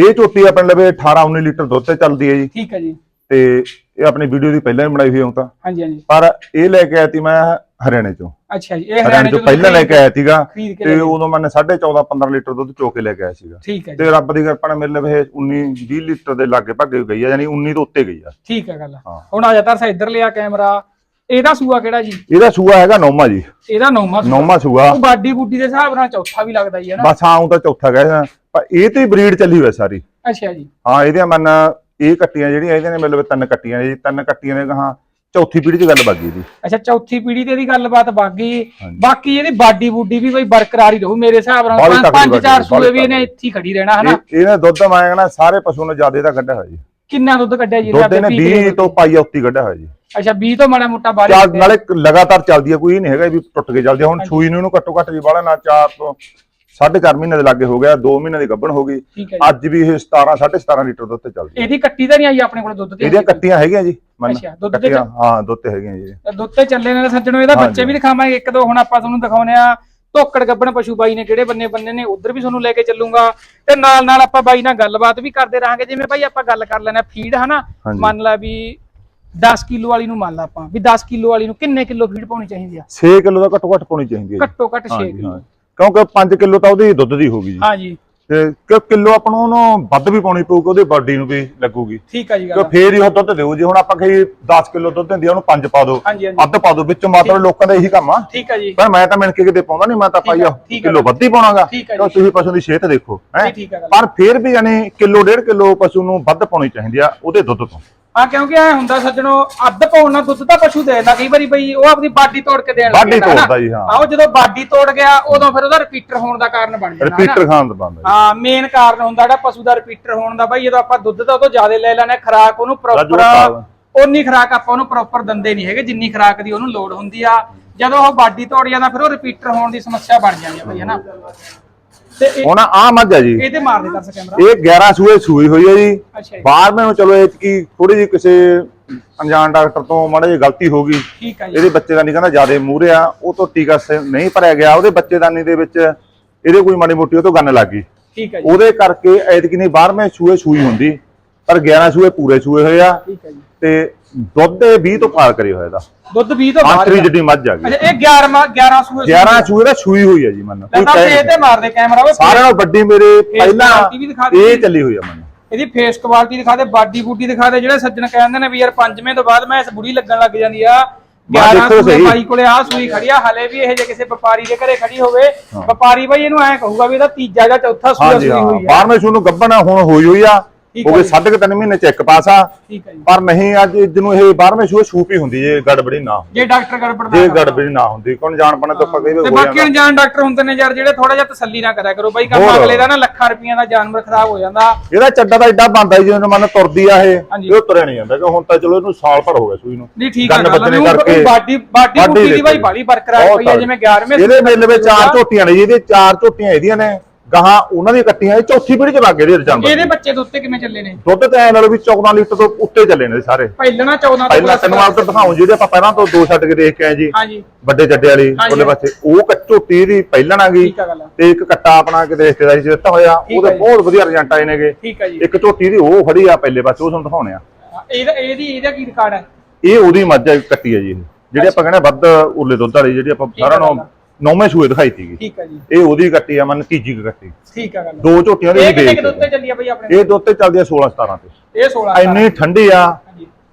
ਇਹ ਝੋਟੀ ਆਪਣੇ ਲਵੇ 18 19 ਲੀਟਰ ਦੁੱਧ ਤੇ ਚੱਲਦੀ ਹੈ ਜੀ। ਠੀਕ ਹੈ ਜੀ। ਤੇ ਇਹ ਆਪਣੀ ਵੀਡੀਓ ਦੀ ਪਹਿਲਾਂ ਹੀ ਬਣਾਈ ਹੋਈ ਹਾਂ ਤਾਂ। ਹਾਂਜੀ ਹਾਂਜੀ। ਪਰ ਇਹ ਲੈ ਕੇ ਆਇਆ ਤੀ ਮੈਂ ਹਰਿਆਣੇ ਚੋਂ। ਅੱਛਾ ਜੀ ਇਹ ਹਰਿਆਣੇ ਚੋਂ ਪਹਿਲਾਂ ਲੈ ਕੇ ਆਇਆ ਸੀਗਾ ਤੇ ਉਦੋਂ ਮੈਨੇ 14.5 15 ਲੀਟਰ ਦੁੱਧ ਚੋ ਕੇ ਲੈ ਕੇ ਆਇਆ ਸੀਗਾ। ਹੈ ਤੇ ਰੱਬ ਦੀ ਕਿਰਪਾ ਨਾਲ ਮੇਰੇ ਲਵੇ 19 20 ਲੀਟਰ ਦੇ ਲਾਗੇ ਭਾਗੇ ਗਈ ਆ ਯਾਨੀ 19 ਤੋਂ ਉੱਤੇ ਗਈ ਆ। ਠੀਕ ਹੈ ਗੱਲ। ਹਾਂ। ਹੁਣ ਆ ਜਾ ਤਾਂ ਇੱਧਰ ਲਿਆ ਕੈਮਰਾ। ਇਹਦਾ ਸੂਆ ਕਿਹੜਾ ਜੀ? ਇਹਦਾ ਸੂਆ ਹੈਗਾ ਨੌਮਾ ਜੀ। ਇਹਦਾ ਸੂਆ। ਨੌਮਾ ਸੂਆ। ਉਹ ਬਾਡੀ ਬੁੱਡੀ ਦੇ ਹਿਸਾਬ ਨਾਲ ਚੌਥਾ ਵੀ ਲੱਗਦਾ ਜੀ ਹੈ ਨਾ? ਬਸ ਆਉਂ ਤਾਂ ਚੌਥਾ ਗਿਆ ਪਰ ਇਹ ਤੇ ਬਰੀਡ ਚੱਲੀ ਹੋਈ ਸਾਰੀ। ਅੱਛਾ ਜੀ। ਹਾਂ ਇਹਦੀਆਂ ਮੰਨ ਇਹ ਕੱਟੀਆਂ ਜਿਹੜੀਆਂ ਇਹਦੇ ਨੇ ਮਤਲਬ ਤਿੰਨ ਕੱਟੀਆਂ ਨੇ ਜੀ ਤਿੰਨ ਕੱਟੀਆਂ ਨੇ ਕਹਾ ਚੌਥੀ ਪੀੜ੍ਹੀ 'ਚ ਗੱਲ ਬਾਗੀ ਦੀ ਅੱਛਾ ਚੌਥੀ ਪੀੜ੍ਹੀ ਤੇ ਦੀ ਗੱਲਬਾਤ ਬਾਗੀ ਹਾਂਜੀ। ਬਾਕੀ ਇਹਦੀ ਬਾਡੀ ਬੁੱਡੀ ਵੀ ਬਈ ਬਰਕਰਾਰ ਹੀ ਰਹੂ ਮੇਰੇ ਹਿਸਾਬ ਨਾਲ ਬਾਹਲੀ ਪੰਜ- ਤਕੜੀ ਪੰਜ ਬਾਡੀ, ਚਾਰ ਸੂਏ ਬਾਹਲੀ ਵੀ ਇਹਨੇ। ਇੱਥੇ ਹੀ ਖੜੀ ਰਹਿਣਾ ਹਨਾ? ਇਹ ਇਹਨੇ ਦੁੱਧ ਮੈਂ ਕਹਿੰਦਾ ਸਾਰੇ ਪਸ਼ੂ ਨੂੰ ਜ਼ਿਆਦਾ ਦਾ ਕੱਢਿਆ ਹੋਇਆ ਜੀ। ਕਿੰਨਾ ਦੁੱਧ ਕੱਢਿਆ ਜੀ? ਦੁੱਧ ਇਹਨੇ 20 ਤੋਂ ਪਾਈਆ ਉੱਤੀ ਕੱਢਿਆ ਹੋਇਆ ਜੀ। ਅੱਛਾ 20 ਤੋਂ ਮਾੜਾ ਮੋਟਾ ਬਾਰੀ ਚਾਰ ਨਾਲੇ ਲਗਾਤਾਰ ਚੱਲਦੀ ਆ ਕੋਈ ਇਹ ਨਹੀਂ ਹੈਗਾ ਵੀ ਟੁੱਟ ਕੇ ਚੱਲਦੀ ਆ। ਹੁਣ ਸੂਈ ਨੂੰ ਇਹਨੂੰ ਘੱਟੋ ਘੱਟ ਜੀ ਬਾਹਲਾ ਨਾ 4 ਤੋਂ 4.5 ਮਹੀਨੇ ਦੇ ਲਾਗੇ ਹੋ ਗਿਆ 2 ਮਹੀਨੇ ਦੀ ਗੱਭਣ ਹੋ ਗਈ। ਠੀਕ ਹੈ ਜੀ। ਅੱਜ ਵੀ ਇਹ 17 17.5 ਲੀਟਰ ਦੁੱਧ ਤੇ ਚੱਲਦੀ ਆ ਇਹਦੀ ਕੱਟੀ ਤਾਂ ਨਹੀਂ ਆਈ ਆਪਣੇ ਕੋਲ ਦੁੱਧ ਤੇ? ਇਹਦੀਆਂ ਕੱਟੀਆਂ ਹੈਗੀਆਂ ਜੀ ਮੰਨ ਅੱਛਾ, ਦੁੱਧ ਤੇ ਕੱਟੀਆਂ ਹਾਂ ਦੁੱਧ ਤੇ ਹੈਗੀਆਂ ਜੀ। ਦੁੱਧ ਤੇ ਚੱਲੇ ਨੇ ਸੱਜਣੋ ਇਹਦਾ ਬੱਚੇ ਹਾਂਜੀ। ਵੀ ਦਿਖਾਵਾਂਗੇ। ਇੱਕ ਦੋ ਹੁਣ ਆਪਾਂ ਤੁਹਾਨੂੰ ਦਿਖਾਉਨੇ ਆ ਧੋਕੜ ਗੱਬਣ ਪਸ਼ੂ ਬਾਈ ਨੇ ਕਿਹੜੇ ਬੰਨੇ ਬੰਨੇ ਨੇ ਉਧਰ ਵੀ ਤੁਹਾਨੂੰ ਲੈ ਕੇ ਚੱਲੂਗਾ। ਤੇ ਨਾਲ ਨਾਲ ਆਪਾਂ ਬਾਈ ਨਾਲ ਗੱਲਬਾਤ ਵੀ ਕਰਦੇ ਰਹਾਂਗੇ। ਜਿਵੇਂ ਭਾਈ ਆਪਾਂ ਗੱਲ ਕਰ ਲੈਣਾ ਫੀਡ ਹਨਾ? ਹਾਂਜੀ। ਮੰਨ ਲਾ ਵੀ 10 ਕਿਲੋ ਵਾਲੀ ਨੂੰ ਮੰਨ ਲਾ ਆਪਾਂ ਵੀ 10 ਕਿਲੋ ਵਾਲੀ ਨੂੰ ਕਿੰਨੇ ਕਿਲੋ ਫੀਡ ਪਾਉਣੀ ਚਾਹੀਦੀ ਆ? 6 ਕਿਲੋ ਦਾ ਘੱਟੋ ਘੱਟ ਪਾਉਣੀ ਚਾਹੀਦੀ ਹੈ ਜੀ। ਘੱਟੋ ਘੱਟ 6 ਹਾਂਜੀ, ਕਿਲੋ। ਹਾਂ। ਕਿਉਂਕਿ 5 ਕਿਲੋ ਤਾਂ ਉਹਦੀ ਦੁੱਧ ਦੀ ਹੋਗੀ ਜੀ। ਹਾਂਜੀ। ਤੇ ਕਿ ਕਿਲੋ ਆਪਾਂ ਨੂੰ ਉਹਨੂੰ ਵੱਧ ਵੀ ਪਾਉਣੀ ਪਊਗੀ ਉਹਦੇ ਬਾਡੀ ਨੂੰ ਵੀ ਲੱਗੂਗੀ। ਠੀਕ ਆ ਜੀ ਕਿ ਫੇਰ ਹੀ ਉਹ ਦੁੱਧ ਦੇਊ ਜੇ। ਹੁਣ ਆਪਾਂ ਕਹੀ 10 ਕਿਲੋ ਦੁੱਧ ਦਿੰਦੀ ਆ ਉਹਨੂੰ 5 ਪਾ ਦਿਓ। ਅੱਧ ਪਾ ਦਿਓ ਵਿੱਚ ਮਾਤਰ ਲੋਕਾਂ ਦਾ ਇਹੀ ਕੰਮ ਆ। ਠੀਕ ਆ ਜੀ। ਪਰ ਮੈਂ ਤਾਂ ਮਿਣ ਕੇ ਕਿਤੇ ਪਾਉਂਦਾ ਨਹੀਂ ਮੈਂ ਤਾਂ ਪਾਈ ਆ। ਕਿਲੋ ਵੱਧ ਹੀ ਪਾਉਣਾਗਾ। ਜੀ। ਤੁਸੀਂ ਪਸ਼ੂ ਦੀ ਸਿਹਤ ਦੇਖੋ ਹੈ। ਪਰ ਫੇਰ ਵੀ ਯਾਨੀ ਕਿਲੋ ਡੇਢ ਕਿਲੋ ਪਸ਼ੂ ਨੂੰ ਵੱਧ ਪਾਉਣੀ ਚਾਹੀਦੀ ਆ ਉਹਦੇ ਦੁੱਧ ਤੋਂ। ਹਾਂ ਕਿਉਂਕਿ ਐ ਹੁੰਦਾ ਸੱਜਣੋ ਅੱਧ ਪਾਉਣ ਨਾਲ ਦੁੱਧ ਤਾਂ ਪਸ਼ੂ ਦੇ ਦਿੰਦਾ ਕਈ ਵਾਰੀ ਬਈ ਉਹ ਆਪਣੀ ਬਾਡੀ ਤੋੜ ਕੇ ਦੇਣ ਬਾਡੀ? ਤੋੜਦਾ ਜੀ, ਹਾਂ। ਆਹੋ ਜਦੋਂ ਬਾਡੀ ਤੋੜ ਗਿਆ ਉਦੋਂ ਫਿਰ ਉਹਦਾ ਰਿਪੀਟਰ ਹੋਣ ਦਾ ਕਾਰਨ ਬਣ ਜਾਂਦਾ? ਰਿਪੀਟਰ ਖਾਨ ਦਾ ਬੰਦਾ ਹਾਂ ਮੇਨ ਕਾਰਨ ਹੁੰਦਾ ਜਿਹੜਾ ਪਸ਼ੂ ਦਾ ਰਿਪੀਟਰ ਹੋਣ ਦਾ ਬਾਈ ਜਦੋਂ ਆਪਾਂ ਦੁੱਧ ਤੋਂ ਜ਼ਿਆਦਾ ਲੈ ਲੈਣੇ ਖਰਾਕ ਉਹਨੂੰ ਪ੍ਰੋਪਰ। ਉਨੀ ਖਰਾਕ ਆਪਾਂ ਉਹਨੂੰ ਪ੍ਰੋਪਰ ਦਿੰਦੇ ਨਹੀਂ ਹੈਗੇ ਜਿੰਨੀ ਖਰਾਕ ਦੀ ਉਹਨੂੰ ਲੋੜ ਹੁੰਦੀ ਆ ਜਦੋਂ ਉਹ ਬਾਡੀ ਤੋੜ ਜਾਂਦਾ ਫਿਰ ਉਹ ਰਿਪੀਟਰ ਹੋਣ ਦੀ ਸਮੱਸਿਆ ਬਣ ਜਾਂਦੀ ਆ ਬਾਈ ਹਨਾ ਤੇ ਇਹ- ਹੁਣ ਆ ਮੱਝ ਜੀ। ਇਹਦੇ ਮਾਰ ਦੇ ਕਰ ਕੈਮਰਾ। ਇਹ 11 ਸੂਏ ਸੂਈ ਹੋਈ ਹੈ ਜੀ। ਅੱਛਾ ਜੀ। ਬਾਹਰ ਮੈਨੂੰ ਚਲੋ ਇਹ ਕੀ ਥੋੜੀ ਜਿਹੀ ਕਿਸੇ ਅਣਜਾਣ ਡਾਕਟਰ ਤੋਂ ਮਾੜਾ ਜਿਹੀ ਗਲਤੀ ਹੋ ਗਈ। ਠੀਕ ਆ ਜੀ। ਇਹਦੇ ਬੱਚੇਦਾਨੀ ਕਹਿੰਦਾ ਜਿਆਦੇ ਮੂਹਰੇ ਆ ਉਹ ਤੋਂ ਟੀਕਾ ਸ- ਨਹੀਂ ਭਰਿਆ ਗਿਆ। ਉਹਦੇ ਬੱਚੇਦਾਨੀ ਦੇ ਵਿੱਚ ਇਹਦੇ ਕੋਈ ਮਾੜੀ ਮੋਟੀ ਉਹ ਤੋਂ ਗੰਨ ਲੱਗ ਗਈ। ਠੀਕ ਆ ਜੀ। ਉਹਦੇ ਕਰਕੇ ਐਤਕੀ ਨਹੀਂ 12ਵੇਂ ਸੂਏ ਸੂਈ ਹੁੰਦੀ ਪਰ 11 ਸੂਏ ਪੂਰੇ ਸੂਏ ਹੋਏ ਆ। ਠੀਕ ਆ ਜੀ। ਤੇ ਦੁੱਧ ਦੇ 20 ਤੋਂ ਪਾਰ ਕਰੀ ਹੋਇਆ ਦਾ ਦੁੱਧ 20 ਤੋਂ ਬਾਅਦ ਆਂਤਰੀ ਜਿੱਡੀ ਮੱਝ ਆ ਗਈ। ਅੱਛਾ ਇਹ 11 ਮਾ- 11 ਸੂਏ 11 ਸੂਏ ਦਾ ਸੂਈ ਹੋਈ ਆ ਜੀ ਮਨ ਕੋਈ ਤਾਂ ਕਹਿ ਤੇ ਨਹੀਂ ਤੇ ਮਾਰ ਦੇ ਕੈਮਰਾ ਉਹ ਸਾਰਿਆਂ ਨਾਲੋਂ ਵੱਡੀ ਮੇਰੇ ਪਹਿਲਾਂ ਇਹ। ਚੱਲੀ ਹੋਈ ਆ ਮਨ। ਇਹਦੀ ਫੇਸ ਕੁਆਲਿਟੀ ਦਿਖਾ ਦੇ ਬਾਡੀ ਬੂਡੀ ਦਿਖਾ ਦੇ ਜਿਹੜੇ ਸੱਜਣ ਕਹਿੰਦੇ ਨੇ ਵੀ ਯਾਰ ਪੰਜਵੇਂ ਤੋਂ ਬਾਅਦ ਮੈਂ ਇਸ ਬੁੜੀ ਲੱਗਣ ਲੱਗ ਜਾਂਦੀ ਆ। ਬਾਹਰ 11 ਦੇਖੋ ਸੂਏ। ਬਾਈ ਕੋਲੇ ਆ ਸੂਈ ਖੜੀ ਆ ਹਲੇ ਵੀ ਇਹ ਜੇ ਕਿਸੇ ਵਪਾਰੀ ਦੇ ਘਰੇ ਖੜੀ ਹੋਵੇ ਵਪਾਰੀ ਬਾਈ ਇਹਨੂੰ ਐਂ ਕਹੂਗਾ ਵੀ ਇਹਦਾ ਤੀਜਾ ਜਾਂ ਚੌਥਾ ਸੂਆ ਸੂਈ ਹਾਂ। ਹੋਈ ਆ। 12ਵੇਂ ਸੂਏ ਨੂੰ ਗੱਭਣ ਹੁਣ ਹੋਈ ਹੋਈ ਆ। ਠੀਕ ਹੋ ਗਏ। ਸਾਢੇ ਕੁ ਤਿੰਨ ਮਹੀਨੇ ਚ ਇੱਕ ਪਾਸਾ ਠੀਕ ਹੈ ਜੀ। ਪਰ ਨਹੀਂ ਅੱਜ ਜਿਹਨੂੰ ਇਹ 12ਵੇਂ ਸੂਏ ਛੂਪੀ ਹੁੰਦੀ ਜੇ ਗੜਬੜੀ ਨਾ ਜੇ ਡਾਕਟਰ ਗੜਬੜ ਜੇ ਗੜਬੜੀ ਨਾ ਹੁੰਦੀ ਕੌਣ ਜਾਣ ਪਣਾ ਤਾਂ ਤੇ ਹੋ ਬਾਕੀ ਜਾਂਦਾ ਅਣਜਾਣ ਡਾਕਟਰ ਹੁੰਦੇ ਨੇ ਯਾਰ ਜਿਹੜੇ ਥੋੜਾ ਜਿਹਾ ਤਸੱਲੀ ਨਾ ਕਰਿਆ ਕਰੋ। ਬਾਈ ਕੰਮ। ਅਗਲੇ ਦਾ ਨਾ ਲੱਖਾਂ ਰੁਪਈਆਂ ਦਾ ਜਾਨਵਰ ਖਰਾਬ ਹੋ ਜਾਂਦਾ। ਇਹਦਾ ਚੱਡਾ ਤਾਂ ਐਡਾ ਬੰਦਾ ਜਦੋਂ ਮਨ ਤੁਰਦੀ ਆ ਇਹ। ਇਹ ਤੁਰਿਆ ਨਹੀਂ ਜਾਂਦਾ ਕਿ ਹੁਣ ਤਾਂ ਚਲੋ ਇਹਨੂੰ ਸਾਲ ਭਰ ਹੋ ਗਿਆ ਸੂਈ ਨੂੰ। ਨਹੀਂ ਠੀਕ ਆ ਗੰਨ ਗੱਲ ਕਰਕੇ ਬਾਡੀ ਬਾਡੀ ਦੀ ਬਾਈ ਬਾਲੀ ਬਰਕਰਾਰ ਪਈ ਹੈ। ਜਿਵੇਂ 11ਵੇਂ ਇਹਦੇ ਮੇਲੇ ਵਿੱਚ ਚਾਰ ਝੋਟੇ ਝੋਟੀਆਂ ਨੇ ਜੀ ਇਹਦੇ ਚਾਰ ਝੋਟੀਆਂ ਇਹਦੀਆਂ ਨੇ। ਗਾਹਾਂ ਉਹਨਾਂ ਦੀਆਂ ਕੱਟੀਆਂ ਇਹ ਚੌਥੀ ਪੀੜੀ ਚ ਲੱਗ ਗਏ ਇਹਦੇ ਜਾਨਵਰ ਇਹਦੇ ਬੱਚੇ ਦੇ ਉੱਤੇ ਕਿਵੇਂ ਚੱਲੇ ਨੇ? ਦੁੱਧ ਤੇ ਐ ਨਾਲੋਂ ਵੀ 14 ਲੀਟਰ ਤੋਂ ਉੱਤੇ ਚੱਲੇ ਨੇ ਸਾਰੇ। ਪਹਿਲਣਾ 14 ਤੋਂ ਪਹਿਲਾਂ ਤੈਨੂੰ ਆਪ ਤਾਂ ਦਿਖਾਉਂ ਜਿਹੜੇ ਆਪਾਂ ਪਹਿਲਾਂ ਤੋਂ ਦੋ ਛੱਡ ਕੇ ਦੇਖ ਕੇ ਆਏ ਜੀ। ਹਾਂਜੀ। ਵੱਡੇ ਚੱਡੇ ਵਾਲੀ। ਉਹਦੇ ਪਾਸੇ ਉਹ ਕ- ਝੋਟੀ ਦੀ ਪਹਿਲਣ ਆ ਗਈ ਤੇ ਇੱਕ ਕੱਟਾ ਆਪਣਾ ਕਿਤੇ ਰਿਸ਼ਤੇਦਾਰੀ ਚ ਦਿੱਤਾ ਹੋਇਆ। ਉਹਦੇ। ਬਹੁਤ ਵਧੀਆ ਰਿਜ਼ਲਟ ਆਏ ਨੇਗੇ। ਠੀਕ ਹੈ ਜੀ। ਇੱਕ ਝੋਟੀ ਦੀ ਉਹ ਖੜੀ ਆ ਪਹਿਲੇ ਪਾਸੇ ਉਹ ਤੁਹਾਨੂੰ ਦਿਖਾਉਣੇ ਆ। ਇਹਦਾ ਇਹਦੀ ਇਹਦਾ ਕੀ ਰਿਕਾਰਡ ਹੈ ਇਹ ਉਹਦੀ ਮੱਝ ਕੱਟੀ ਆ ਜੀ ਜਿਹੜੀ ਆਪਾਂ ਕਹਿੰਦੇ ਵੱਧ ਉਰਲੇ ਦੁੱਧ ਵਾਲੀ ਜਿਹੜੀ ਆਪਾਂ ਸਾਰਾ ਨੂੰ ਗੱਲ ਆ। ਨੌਵੇਂ ਸੂਏ ਦਿਖਾਈ ਸੀਗੀ। ਠੀਕ ਹੈ ਜੀ। ਇਹ ਉਹਦੀ ਕੱਟੀ ਆ ਮਨ ਤੀਜੀ ਕੱਟੀ। ਠੀਕ ਆ ਗੱਲ। ਦੋ ਝੋਟੀਆਂ ਦੇ ਇਹ ਕਿੰਨੇ ਕੁ ਉੱਤੇ ਚੱਲੀ ਆ ਬਈ ਆਪਣੇ? ਇਹ ਦੁੱਧ ਤੇ ਚੱਲਦੀ ਆ 16 17 ਤੇ। ਇਹ 16 ਇੰਨੀ ਠੰਡੀ ਆ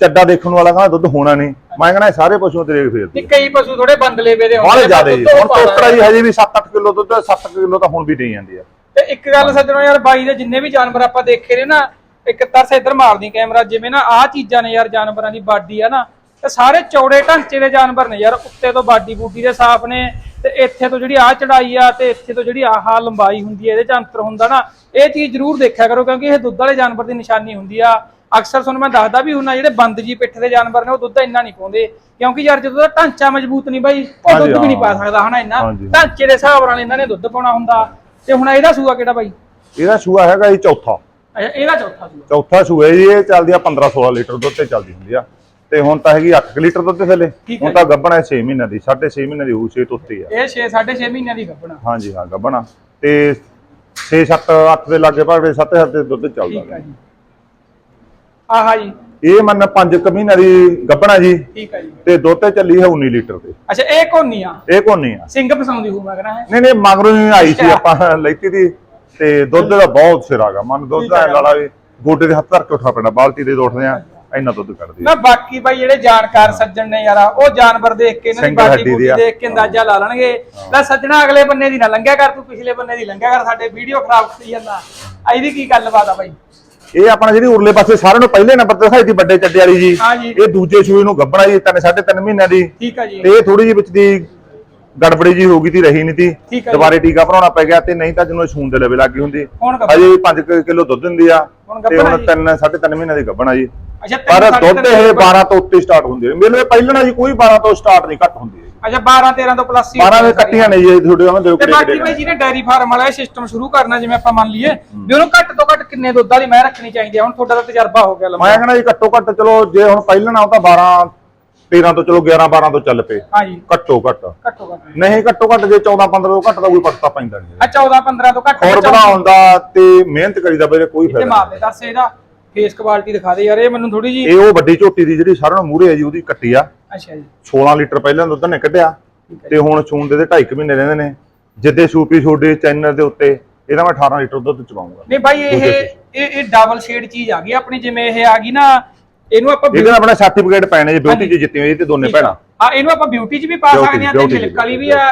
ਚੱਡਾ ਦੇਖਣ ਵਾਲਾ ਕਹਿੰਦਾ ਦੁੱਧ ਹੋਣਾ ਨਹੀਂ। ਮੈਂ ਕਹਿੰਦਾ ਸਾਰੇ ਪਸ਼ੂਆਂ ਤੇ ਰੇਖ ਫੇਰਦੀ ਨਹੀਂ ਕਈ ਪਸ਼ੂ ਥੋੜੇ ਬੰਦਲੇ ਵੇ ਦੇ ਨੇ, ਜ਼ਿਆਦਾ ਜੀ। ਹੁਣ ਟੋਕਰਾ ਜੀ ਹਜੇ ਵੀ 7-8 ਕਿਲੋ ਦੁੱਧ 7 ਕਿਲੋ ਤਾਂ ਹੁਣ ਵੀ ਦੇਈ ਜਾਂਦੀ ਆ। ਤੇ ਇੱਕ ਗੱਲ ਸੱਜਣੋ ਯਾਰ ਬਾਈ ਦੇ ਜਿੰਨੇ ਵੀ ਜਾਨਵਰ ਆਪਾਂ ਦੇਖੇ ਨੇ ਨਾ ਇੱਕ ਤਰਸ ਇੱਧਰ ਮਾਰਦੀ ਕੈਮਰਾ ਜਿਵੇਂ ਨਾ ਆਹ ਚੀਜ਼ਾਂ ਨੇ ਯਾਰ ਜਾਨਵਰਾਂ ਦੀ ਬਾਡੀ ਆ ਨਾ ਤੇ ਸਾਰੇ ਚੌੜੇ ਢਾਂਚੇ ਦੇ ਜਾਨਵਰ ਨੇ ਯਾਰ ਉੱਤੇ ਤੋਂ ਬਾਡੀ ਬੂਡੀ ਦੇ ਸਾਫ਼ ਨੇ ਤੇ ਇੱਥੇ ਤੋਂ ਜਿਹੜੀ ਆ ਚੜਾਈ ਆ ਤੇ ਇੱਥੇ ਤੋਂ ਜਿਹੜੀ ਆਹ ਲੰਬਾਈ ਹੁੰਦੀ ਹੈ ਇਹਦੇ ਚ ਅੰਤਰ ਹੁੰਦਾ ਨਾ ਇਹ ਚੀਜ਼ ਜ਼ਰੂਰ ਦੇਖਿਆ ਕਰੋ ਕਿਉਂਕਿ ਇਹ ਦੁੱਧ ਵਾਲੇ ਜਾਨਵਰ ਦੀ ਨਿਸ਼ਾਨੀ ਹੁੰਦੀ ਆ। ਅਕਸਰ ਤੁਹਾਨੂੰ ਮੈਂ ਦੱਸਦਾ ਵੀ ਹੁੰਨਾ ਜਿਹੜੇ ਬੰਦ ਜੀ ਪਿੱਠ ਦੇ ਜਾਨਵਰ ਨੇ ਉਹ ਦੁੱਧ ਇੰਨਾ ਨਹੀਂ ਪਾਉਂਦੇ ਕਿਉਂਕਿ ਯਾਰ ਜਦੋਂ ਦਾ ਢਾਂਚਾ ਮਜ਼ਬੂਤ ਨਹੀਂ ਬਾਈ ਉਹ ਦੁੱਧ ਵੀ ਨਹੀਂ ਪਾ। ਸਕਦਾ ਹਨਾ ਇੰਨਾ। ਢਾਂਚੇ ਦੇ ਹਿਸਾਬ ਨਾਲ ਇਹਨਾਂ ਨੇ ਦੁੱਧ ਪਾਉਣਾ ਹੁੰਦਾ। ਤੇ ਹੁਣ ਇਹਦਾ ਸੂਆ ਕਿਹੜਾ ਬਾਈ? ਇਹਦਾ ਸੂਆ ਹੈਗਾ ਜੀ ਚੌਥਾ। ਅੱਛਾ ਇਹਦਾ ਚੌਥਾ ਸੂਆ। ਚੌਥਾ ਸੂਆ ਜੀ ਇਹ ਚੱਲਦੀ ਆ 15-16 ਲੀਟਰ ਦੁੱਧ ਤੇ ਚੱਲਦੀ ਹੁੰਦੀ ਆ। ਤੇ ਹੁਣ ਤਾਂ ਹੈਗੀ 8 ਲੀਟਰ ਦੁੱਧ ਥੱਲੇ। ਠੀਕ ਹੈ ਹੁਣ ਤਾਂ ਗੱਬਣਾ 6 ਮਹੀਨਿਆਂ ਦੀ 6.5 ਮਹੀਨਿਆਂ ਦੀ ਹੋਊ 6 ਤੋਂ ਉੱਤੇ ਆ। ਇਹ 6 6.5 ਮਹੀਨਿਆਂ ਦੀ ਗੱਭਣਾ ਹਾਂਜੀ ਹਾਂ ਗੱਬਣਾ। ਤੇ 6 7 8 ਦੇ ਲਾਗੇ ਭਾਗੇ 7 7 ਦੇ ਦੁੱਧ ਠੀਕ ਆ ਚੱਲਦਾ ਜੀ। ਆਹਾ ਜੀ। ਇਹ ਮੰਨ 5 ਕੁ ਮਹੀਨਿਆਂ ਦੀ ਗੱਬਣਾ ਜੀ। ਠੀਕ ਆ ਜੀ। ਤੇ ਦੁੱਧ ਤੇ ਚੱਲੀ ਹੈ 19 ਲੀਟਰ ਤੇ। ਅੱਛਾ ਇਹ ਕੋਨੀ ਆ? ਇਹ ਕੋਨੀ ਆ। ਸਿੰਘ ਪਸਾਉਂਦੀ ਹੂੰ ਮੈਂ ਕਹਿੰਦਾ ਹੈ। ਨਹੀਂ ਨਹੀਂ ਮਗਰੋਂ ਹੀ ਆਈ ਸੀ। ਆਪਾਂ ਲੈਤੀ ਦੀ। ਤੇ ਦੁੱਧ ਦਾ ਬਹੁਤ ਸਿਰ ਆਗਾ ਮਨ ਦੁੱਧ ਠੀਕ ਦਾ ਲਾਲਾ ਵੀ ਗੋਡੇ ਦੇ ਹੱਥ ਧਰ ਕੇ ਉੱਠਾ ਪੈਣਾ ਬਾਲਟੀ ਦੇ ਉੱਠਦੇ ਆ। ਇੰਨਾ ਦੁੱਧ ਕੱਢਦੀ। ਨਾ ਬਾਕੀ ਬਾਈ ਜਿਹੜੇ ਜਾਣਕਾਰ ਸੱਜਣ ਨੇ ਯਾਰ ਉਹ ਜਾਨਵਰ ਦੇਖ ਕੇ ਇਹਨਾਂ ਦੀ ਸਿੰਘ ਬਾਡੀ ਹੱਡੀ ਦੀ ਬੂਡੀ ਆ। ਦੇਖ ਕੇ ਅੰਦਾਜ਼ਾ ਲਾ ਲੈਣਗੇ। ਲੈ ਸੱਜਣਾ ਅਗਲੇ ਬੰਨੇ ਦੀ ਨਾ ਲੰਘਿਆ ਕਰ ਤੂੰ ਪਿਛਲੇ ਬੰਨੇ ਦੀ ਲੰਘਿਆ ਕਰ ਸਾਡੇ ਵੀਡੀਓ ਖਰਾਬ ਕਰੀ ਜਾਂਦਾ। ਆ ਇਹਦੀ ਕੀ ਗੱਲਬਾਤ ਆ ਬਾਈ? ਇਹ ਆਪਣਾ ਜਿਹੜੀ ਉਰਲੇ ਪਾਸੇ ਸਾਰਿਆਂ ਨੂੰ ਪਹਿਲੇ ਨੰਬਰ ਤੇ ਦਿਖਾਈ ਦੀ ਵੱਡੇ ਚੱਡੇ ਵਾਲੀ ਜੀ। ਹਾਂ ਜੀ। ਇਹ ਦੂਜੇ ਸੂਏ ਨੂੰ ਗੱਬਣਾ ਜੀ ਤਿੰਨ ਸਾਢੇ ਤਿੰਨ ਮਹੀਨਿਆਂ ਦੀ। ਠੀਕ ਆ ਜੀ। ਤੇ ਇਹ ਥੋੜੀ ਜਿਹੀ ਵਿੱਚ ਦੀ ਗੜਬੜੀ ਜੀ ਹੋ ਗਈ ਤੀ ਰਹੀ ਨਹੀਂ ਤੀ। ਠੀਕ ਆ ਜੀ। ਦੁਬਾਰੇ ਟੀਕਾ ਭਰਾਉਣਾ ਪੈ ਗਿਆ ਤੇ ਨਹੀਂ ਤਾਂ ਜਿਹਨੂੰ ਛੂਨ ਦੇ ਲਵੇ ਲੱਗੀ ਹੁੰਦੀ। ਹੁਣ ਗੱਭਣ? ਅਜੇ 5 ਕਿਲੋ ਦੁੱਧ ਦਿੰਦੀ ਆ ਹੁਣ ਤੇ ਗੱਭਣ ਆ ਹੁਣ ਜੀ। ਤਿੰਨ ਸਾਢੇ ਤਿੰਨ ਮਹੀਨਿਆਂ ਦੀ ਗੱਬਣਾ ਜੀ। ਅੱਛਾ ਪਰ ਸਾਢੇ ਦੁੱਧ ਤਿੰਨ ਇਹ 12 ਤੋਂ ਉੱਤੇ ਸਟਾਰਟ ਹੁੰਦੀ ਹੈ। ਮੇਰੇ ਪਹਿਲਣਾ ਜੀ ਕੋਈ 12 ਤੋਂ ਸਟਾਰਟ ਨਹੀਂ ਘੱਟ ਹੁੰਦੀ ਹੈ ਅੱਛਾ 12 13 ਤੋਂ ਪਲੱਸ ਹੀ 12 ਦੇ ਕੱਟੀਆਂ ਨੇ ਜੀ ਤੁਹਾਡੇ ਉਹਨਾਂ ਦੇ ਤੇ ਬਾਕੀ ਭਾਈ ਜਿਹਨੇ ਡੈਰੀ ਫਾਰਮ ਵਾਲਾ ਸਿਸਟਮ ਸ਼ੁਰੂ ਕਰਨਾ ਜਿਵੇਂ ਆਪਾਂ ਮੰਨ ਲਈਏ ਵੀ ਉਹਨੂੰ ਘੱਟ ਤੋਂ ਘੱਟ ਕਿੰਨੇ ਦੁੱਧ ਵਾਲੀ ਮੈਂ ਰੱਖਣੀ ਚਾਹੀਦੀ ਹੈ ਹੁਣ ਤੁਹਾਡਾ ਤਾਂ ਤਜਰਬਾ ਹੋ ਗਿਆ ਲੰਮਾ। ਮੈਂ ਕਹਿੰਦਾ ਜੀ ਘੱਟੋ ਘੱਟ ਚਲੋ ਜੇ ਹੁਣ ਪਹਿਲਣਾ ਉਹ ਤਾਂ 12 13 ਤੋਂ ਚਲੋ 11 12 ਤੋਂ ਚੱਲ ਪਏ। ਹਾਂਜੀ। ਘੱਟੋ ਘੱਟ। ਘੱਟੋ ਘੱਟ। ਨਹੀਂ ਘੱਟੋ ਘੱਟ ਜੇ 14 15 ਤੋਂ ਘੱਟ ਦਾ ਕੋਈ ਪੜਤਾ ਪੈਂਦਾ ਨਹੀਂ। ਆ 14 15 ਤੋਂ ਘੱਟ ਹੋਰ ਬਣਾਉਣ ਦਾ ਤੇ ਮਿਹਨਤ ਕਰੀਦਾ ਬਈ ਕੋਈ ਫਾਇਦਾ ਮਾਰ ਦੇ ਦੱਸ ਇਹਦਾ ਫੇਸ ਕੁਆਲਿਟੀ ਦਿਖਾ ਦੇ ਯਾਰ ਇਹ ਮੈਨੂੰ ਥੋੜੀ ਜੀ ਨਹੀਂ। ਇਹ ਉਹ ਵੱਡੀ ਝੋਟੀ ਦੀ ਜਿਹੜੀ ਸਾਰਿਆਂ ਨੂੰ ਮੂਹਰੇ ਹੈ ਜੀ ਉਹਦੀ ਕੱਟੀ ਆ। ਅੱਛਾ ਜੀ। 16 ਲੀਟਰ ਪਹਿਲਾਂ ਦੁੱਧ ਨੇ ਕੱਢਿਆ ਤੇ ਹੁਣ ਸੂਣ ਦੇ ਤੇ 2.5 ਮਹੀਨੇ ਰਹਿੰਦੇ ਨੇ। ਜਿੱਦੇ ਸੂਪੀ ਛੋਡੇ ਚੈਨਲ ਦੇ ਉੱਤੇ ਇਹਦਾ ਮੈਂ 18 ਲੀਟਰ ਦੁੱਧ ਚਵਾਉਂਗਾ ਨਹੀਂ ਦੂਜੇ ਇਹ ਇਹ ਡਬਲ ਸ਼ੇਡ ਚੀਜ਼ ਆ ਗਈ ਆਪਣੀ ਜਿਵੇਂ ਇਹ ਆ ਗਈ ਨਾ ਇਹਨੂੰ ਆਪਾਂ ਇਹਦੇ ਨਾਲ ਆਪਣਾ ਸਰਟੀਫਿਕੇਟ ਪੈਣੇ ਜੀ ਬਿਊਟੀ। ਚ ਜਿੱਤੀ ਹੋਈ ਤੇ ਦੋਨੇ ਆ। ਭੈਣਾਂ। ਹਾਂ ਇਹਨੂੰ ਆਪਾਂ ਬਿਊਟੀ 'ਚ ਵੀ ਪਾ Beauty, ਸਕਦੇ ਆ ਤੇ beauty 'ਚ ਮਿਲਕ ਵਾਲੀ ਵੀ ਆ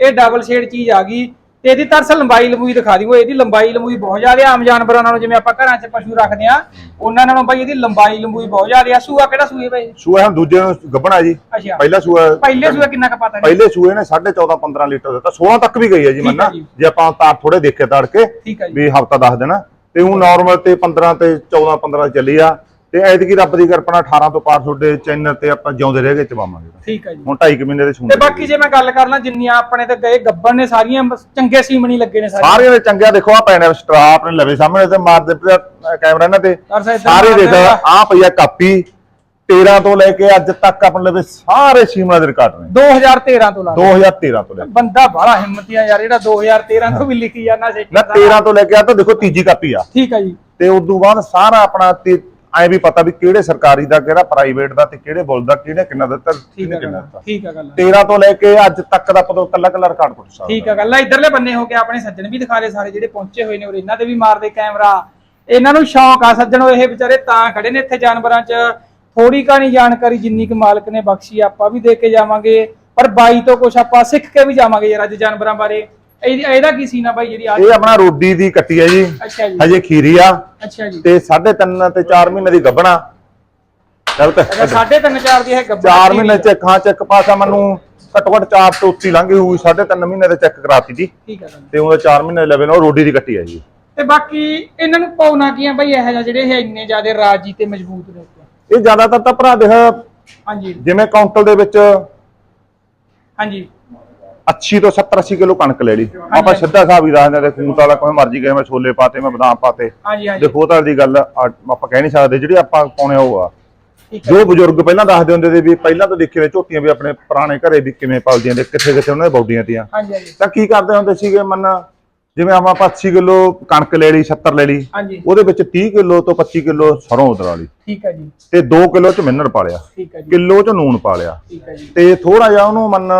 ਇਹ ਡਬਲ ਸ਼ੇਡ ਚੀਜ਼ ਆ ਗਈ। ਤੇ ਇਹਦੀ ਤਰਸ ਲੰਬਾਈ ਲੰਬੂਈ ਦਿਖਾ ਦਿਓ ਇਹਦੀ ਲੰਬਾਈ ਲੰਬੂਈ ਬਹੁਤ ਜ਼ਿਆਦਾ ਆਮ ਜਾਨਵਰਾਂ ਨਾਲੋਂ ਜਿਵੇਂ ਆਪਾਂ ਘਰਾਂ 'ਚ ਪਸ਼ੂ ਰੱਖਦੇ ਆ ਉਹਨਾਂ ਨਾਲੋਂ ਬਾਈ ਇਹਦੀ ਲੰਬਾਈ ਲੰਬੂਈ ਬਹੁਤ ਜ਼ਿਆਦਾ ਆ। ਸੂਆ ਕਿਹੜਾ ਸੂਏ ਬਾਈ? ਸੂਆ ਹੁਣ ਦੂਜੇ ਨੂੰ ਗੱਭਣਾ ਜੀ। ਅੱਛਾ। ਪਹਿਲਾ ਸੂਆ ਪਹਿਲੇ ਸੂਏ ਕਿੰਨਾ ਕ ਪਤਾ ਪਹਿਲੇ ਸੂਏ ਨੇ 14.5 15 ਲੀਟਰ ਦਿੱਤਾ। 16 ਤੱਕ ਵੀ ਗਈ ਹੈ ਜੀ ਠੀਕ ਹੈ ਮੰਨਾ। ਜੀ। ਜੇ ਆਪਾਂ ਤਾਰ ਥੋੜੇ ਦੇਖੇ ਤੜ ਕੇ ਠੀਕ ਹੈ ਜੀ। ਵੀ ਹਫਤਾ ਦੱਸ ਦੇਣਾ। ਤੇ ਉਹ ਨਾਰਮਲ ਤੇ 15 ਤੇ 14 15 ਚੱਲੀ ਆ। ਤੇ ਐਤਕੀ ਰੱਬ ਦੀ ਕਿਰਪਾ ਨਾਲ 18 ਤੋਂ ਪਾਰ ਤੁਹਾਡੇ ਚੈਨਲ ਤੇ ਆਪਾਂ ਜਿਉਂਦੇ ਰਹਿ ਕੇ ਚਵਾਵਾਂਗੇ ਠੀਕ ਹੈ ਜੀ। ਹੁਣ 2.5 ਮਹੀਨੇ ਦੇ ਤੇ ਸੁਣਦੇ ਬਾਕੀ ਜੇ ਮੈਂ ਗੱਲ ਕਰ ਲਾਂ ਜਿੰਨੀਆਂ ਆਪਣੇ ਤੇ ਗਏ ਗੱਬਣ ਨੇ ਸਾਰੀਆਂ ਚੰਗੇ ਸੀਮਣੀ ਲੱਗੇ ਨੇ ਸਾਰੇ। ਸਾਰਿਆਂ ਦੇ ਚੰਗਿਆ ਦੇਖੋ ਆ ਪੈਣੇ ਸਟਰਾ ਆਪਣੇ ਲਵੇ ਸਾਹਮਣੇ ਤੇ ਮਾਰ ਦੇ ਪਿਆ ਕੈਮਰਾ ਇਹਨਾਂ ਤੇ। ਸਰ ਸਾਰੇ ਦੇਖ ਆ ਪਈਆ ਕਾਪੀ 13 ਤੋਂ ਲੈ ਕੇ ਅੱਜ ਤੱਕ ਆਪਣੇ ਲਵੇ ਸਾਰੇ ਸੀਮਾ ਦੇ ਰਿਕਾਰਡ ਨੇ। 2013 ਤੋਂ ਲਾ 2013 ਤੋਂ ਲੈ ਬੰਦਾ ਬੜਾ ਹਿੰਮਤੀਆ ਯਾਰ ਜਿਹੜਾ 2013 ਤੋਂ ਵੀ ਲਿਖੀ ਜਾਂਦਾ ਸੀ ਨਾ 13 ਤੋਂ ਲੈ ਕੇ ਆ ਤਾਂ ਦੇਖੋ ਤੀਜੀ ਕਾਪੀ ਆ। ਠੀਕ ਹੈ ਜੀ। ਤੇ ਉਸ ਤੋਂ ਬਾਅਦ ਸਾਰਾ ਆਪਣਾ ਤੇ ਐ ਵੀ ਪਤਾ ਵੀ ਕਿਹੜੇ ਸਰਕਾਰੀ ਦਾ ਕਿਹੜਾ ਪ੍ਰਾਈਵੇਟ ਦਾ ਤੇ ਕਿਹੜੇ ਬੁੱਲ ਦਾ ਕਿਹੜੇ ਕਿੰਨਾ ਦਿੱਤਾ ਕਿਹਨੇ ਕਿੰਨਾ ਦਿੱਤਾ। ਠੀਕ ਹੈ ਗੱਲ 13 ਤੋਂ ਲੈ ਕੇ ਅੱਜ ਤੱਕ ਦਾ ਪਤਾ ਕੱਲਾ ਕੱਲਾ ਰਿਕਾਰਡ ਪੁੱਟ ਸਕਦਾ। ਠੀਕ ਹੈ ਗੱਲ ਆ ਇਧਰਲੇ ਬੰਨੇ ਹੋ ਕੇ ਆਪਣੇ ਸੱਜਣ ਵੀ ਦਿਖਾ ਲਏ ਸਾਰੇ ਜਿਹੜੇ ਪਹੁੰਚੇ ਹੋਏ ਨੇ ਔਰ ਇਹਨਾਂ ਤੇ ਵੀ ਮਾਰਦੇ ਕੈਮਰਾ। ਇਹਨਾਂ ਨੂੰ ਸ਼ੌਂਕ ਆ ਸੱਜਣੋ ਇਹ ਵਿਚਾਰੇ ਤਾਂ ਖੜੇ ਨੇ ਇੱਥੇ ਜਾਨਵਰਾਂ 'ਚ। ਥੋੜੀ ਕਾਣੀ ਜਾਣਕਾਰੀ ਜਿੰਨੀ ਕੁ ਮਾਲਕ ਨੇ ਬਖਸ਼ੀ ਆਪਾਂ ਵੀ ਦੇ ਕੇ ਜਾਵਾਂਗੇ। ਪਰ ਬਾਈ ਤੋਂ ਕੁਝ ਆਪਾਂ ਸਿੱਖ ਕੇ ਵੀ ਜਾਵਾਂਗੇ ਯਾਰ ਅੱਜ ਜਾਨਵਰਾਂ ਬਾਰੇ। ਇਹ- ਇਹਦਾ ਕੀ ਸੀਨ ਆ ਬਾਈ ਜਿਹੜੀ ਆ ਇਹ ਆਪਣਾ ਰੋਡੀ ਦੀ ਕੱਟੀ ਹੈ ਜੀ। ਅੱਛਾ ਜੀ। ਹਜੇ ਖੀਰੀ ਆ। ਅੱਛਾ ਜੀ। ਤੇ 3.5 ਤੇ 4 ਮਹੀਨੇ ਦੀ ਗੱਭਣਾ। ਅੱਛਾ ਸਾਢੇ ਤਿੰਨ ਚਾਰ ਦੀ ਇਹ ਗੱਬਰ 4 ਮਹੀਨੇ ਚੈੱਕ ਹਾਂ ਚੈੱਕ ਪਾਸਾ ਮੈਨੂੰ। ਘੱਟੋ ਘੱਟ 4 ਤੋਂ ਉੱਤੀ ਲੰਘੀ ਹੋਈ 3.5 ਮਹੀਨੇ ਦੇ ਚੈੱਕ ਕਰਾਤੀ ਜੀ ਠੀਕ ਹੈ ਗੱਲ ਤੇ ਉਹਦਾ 4 ਮਹੀਨੇ ਲੈਵਲ ਉਹ ਰੋਡੀ ਦੀ ਕੱਟੀ ਹੈ ਜੀ। ਤੇ ਬਾਕੀ ਇਹਨਾਂ ਨੂੰ ਪਾਉਣਾ ਕੀ ਆ ਬਾਈ ਇਹੋ ਜਿਹਾ ਜਿਹੜੇ ਇਹ ਇੰਨੇ ਜ਼ਿਆਦੇ ਰਾਜੀ ਤੇ ਮਜ਼ਬੂਤ ਨੇ ਇਹ ਜ਼ਿਆਦਾਤਰ ਤਾਂ ਭਰਾ ਦੇਖ ਹਾਂਜੀ। ਜਿਵੇਂ ਕਾਉਂਟਲ ਦੇ ਵਿੱਚ ਹਾਂਜੀ। 80 ਤੋਂ 70 80 ਕਿਲੋ ਕਣਕ ਲੈ ਲਈ। ਆਪਾਂ ਸਿੱਧਾ ਹਿਸਾਬ ਹੀ ਦੱਸਦੇ ਤੇ ਖੂਤ ਵਾਲਾ ਕੋਈ ਮਰਜ਼ੀ ਕਹੇ ਮੈਂ ਛੋਲੇ ਪਾਤੇ ਮੈਂ ਬਦਾਮ ਪਾਤੇ। ਹਾਂਜੀ ਹਾਂਜੀ। ਦੇਖੋ ਤਾਂ ਦੀ ਗੱਲ ਆਪਾਂ ਕਹਿ ਨਹੀਂ ਸਕਦੇ ਜਿਹੜੀ ਆਪਾਂ ਪਾਉਣੇ ਉਹ ਆ। ਜੋ ਬਜ਼ੁਰਗ ਪਹਿਲਾਂ ਦੱਸਦੇ ਹੁੰਦੇ ਸੀ ਵੀ ਪਹਿਲਾਂ ਤਾਂ ਦੇਖੇ ਨੇ ਝੋਟੀਆਂ ਵੀ ਆਪਣੇ ਪੁਰਾਣੇ ਘਰੇ ਵੀ ਕਿਵੇਂ ਪਲਦੀਆਂ ਨੇ ਕਿੱਥੇ ਕਿੱਥੇ ਉਹਨਾਂ ਦੇ ਬੌਡੀਆਂ ਤੀਆਂ। ਤਾਂ ਕੀ ਕਰਦੇ ਹੁੰਦੇ ਸੀਗੇ ਮੰਨ? ਜਿਵੇਂ ਆਪਾਂ 80 ਕਿਲੋ ਕਣਕ ਲੈ ਲਈ 70 ਲੈ ਲਈ। ਉਹਦੇ ਵਿੱਚ 30 ਕਿਲੋ ਤੋਂ 25 ਕਿਲੋ ਸਰੋਂ ਉਤਰਾ ਲਈ। ਠੀਕ ਹੈ ਜੀ। ਤੇ 2 ਕਿਲੋ ਚ ਮਿੰਨਰ ਪਾ ਲਿਆ ਠੀਕ ਹੈ ਜੀ। ਕਿਲੋ ਚ ਨੂਨ ਪਾ ਲਿਆ ਠੀਕ ਹੈ ਜੀ। ਤੇ ਥੋੜਾ ਜਿਹਾ ਉਹਨੂੰ ਮੰਨ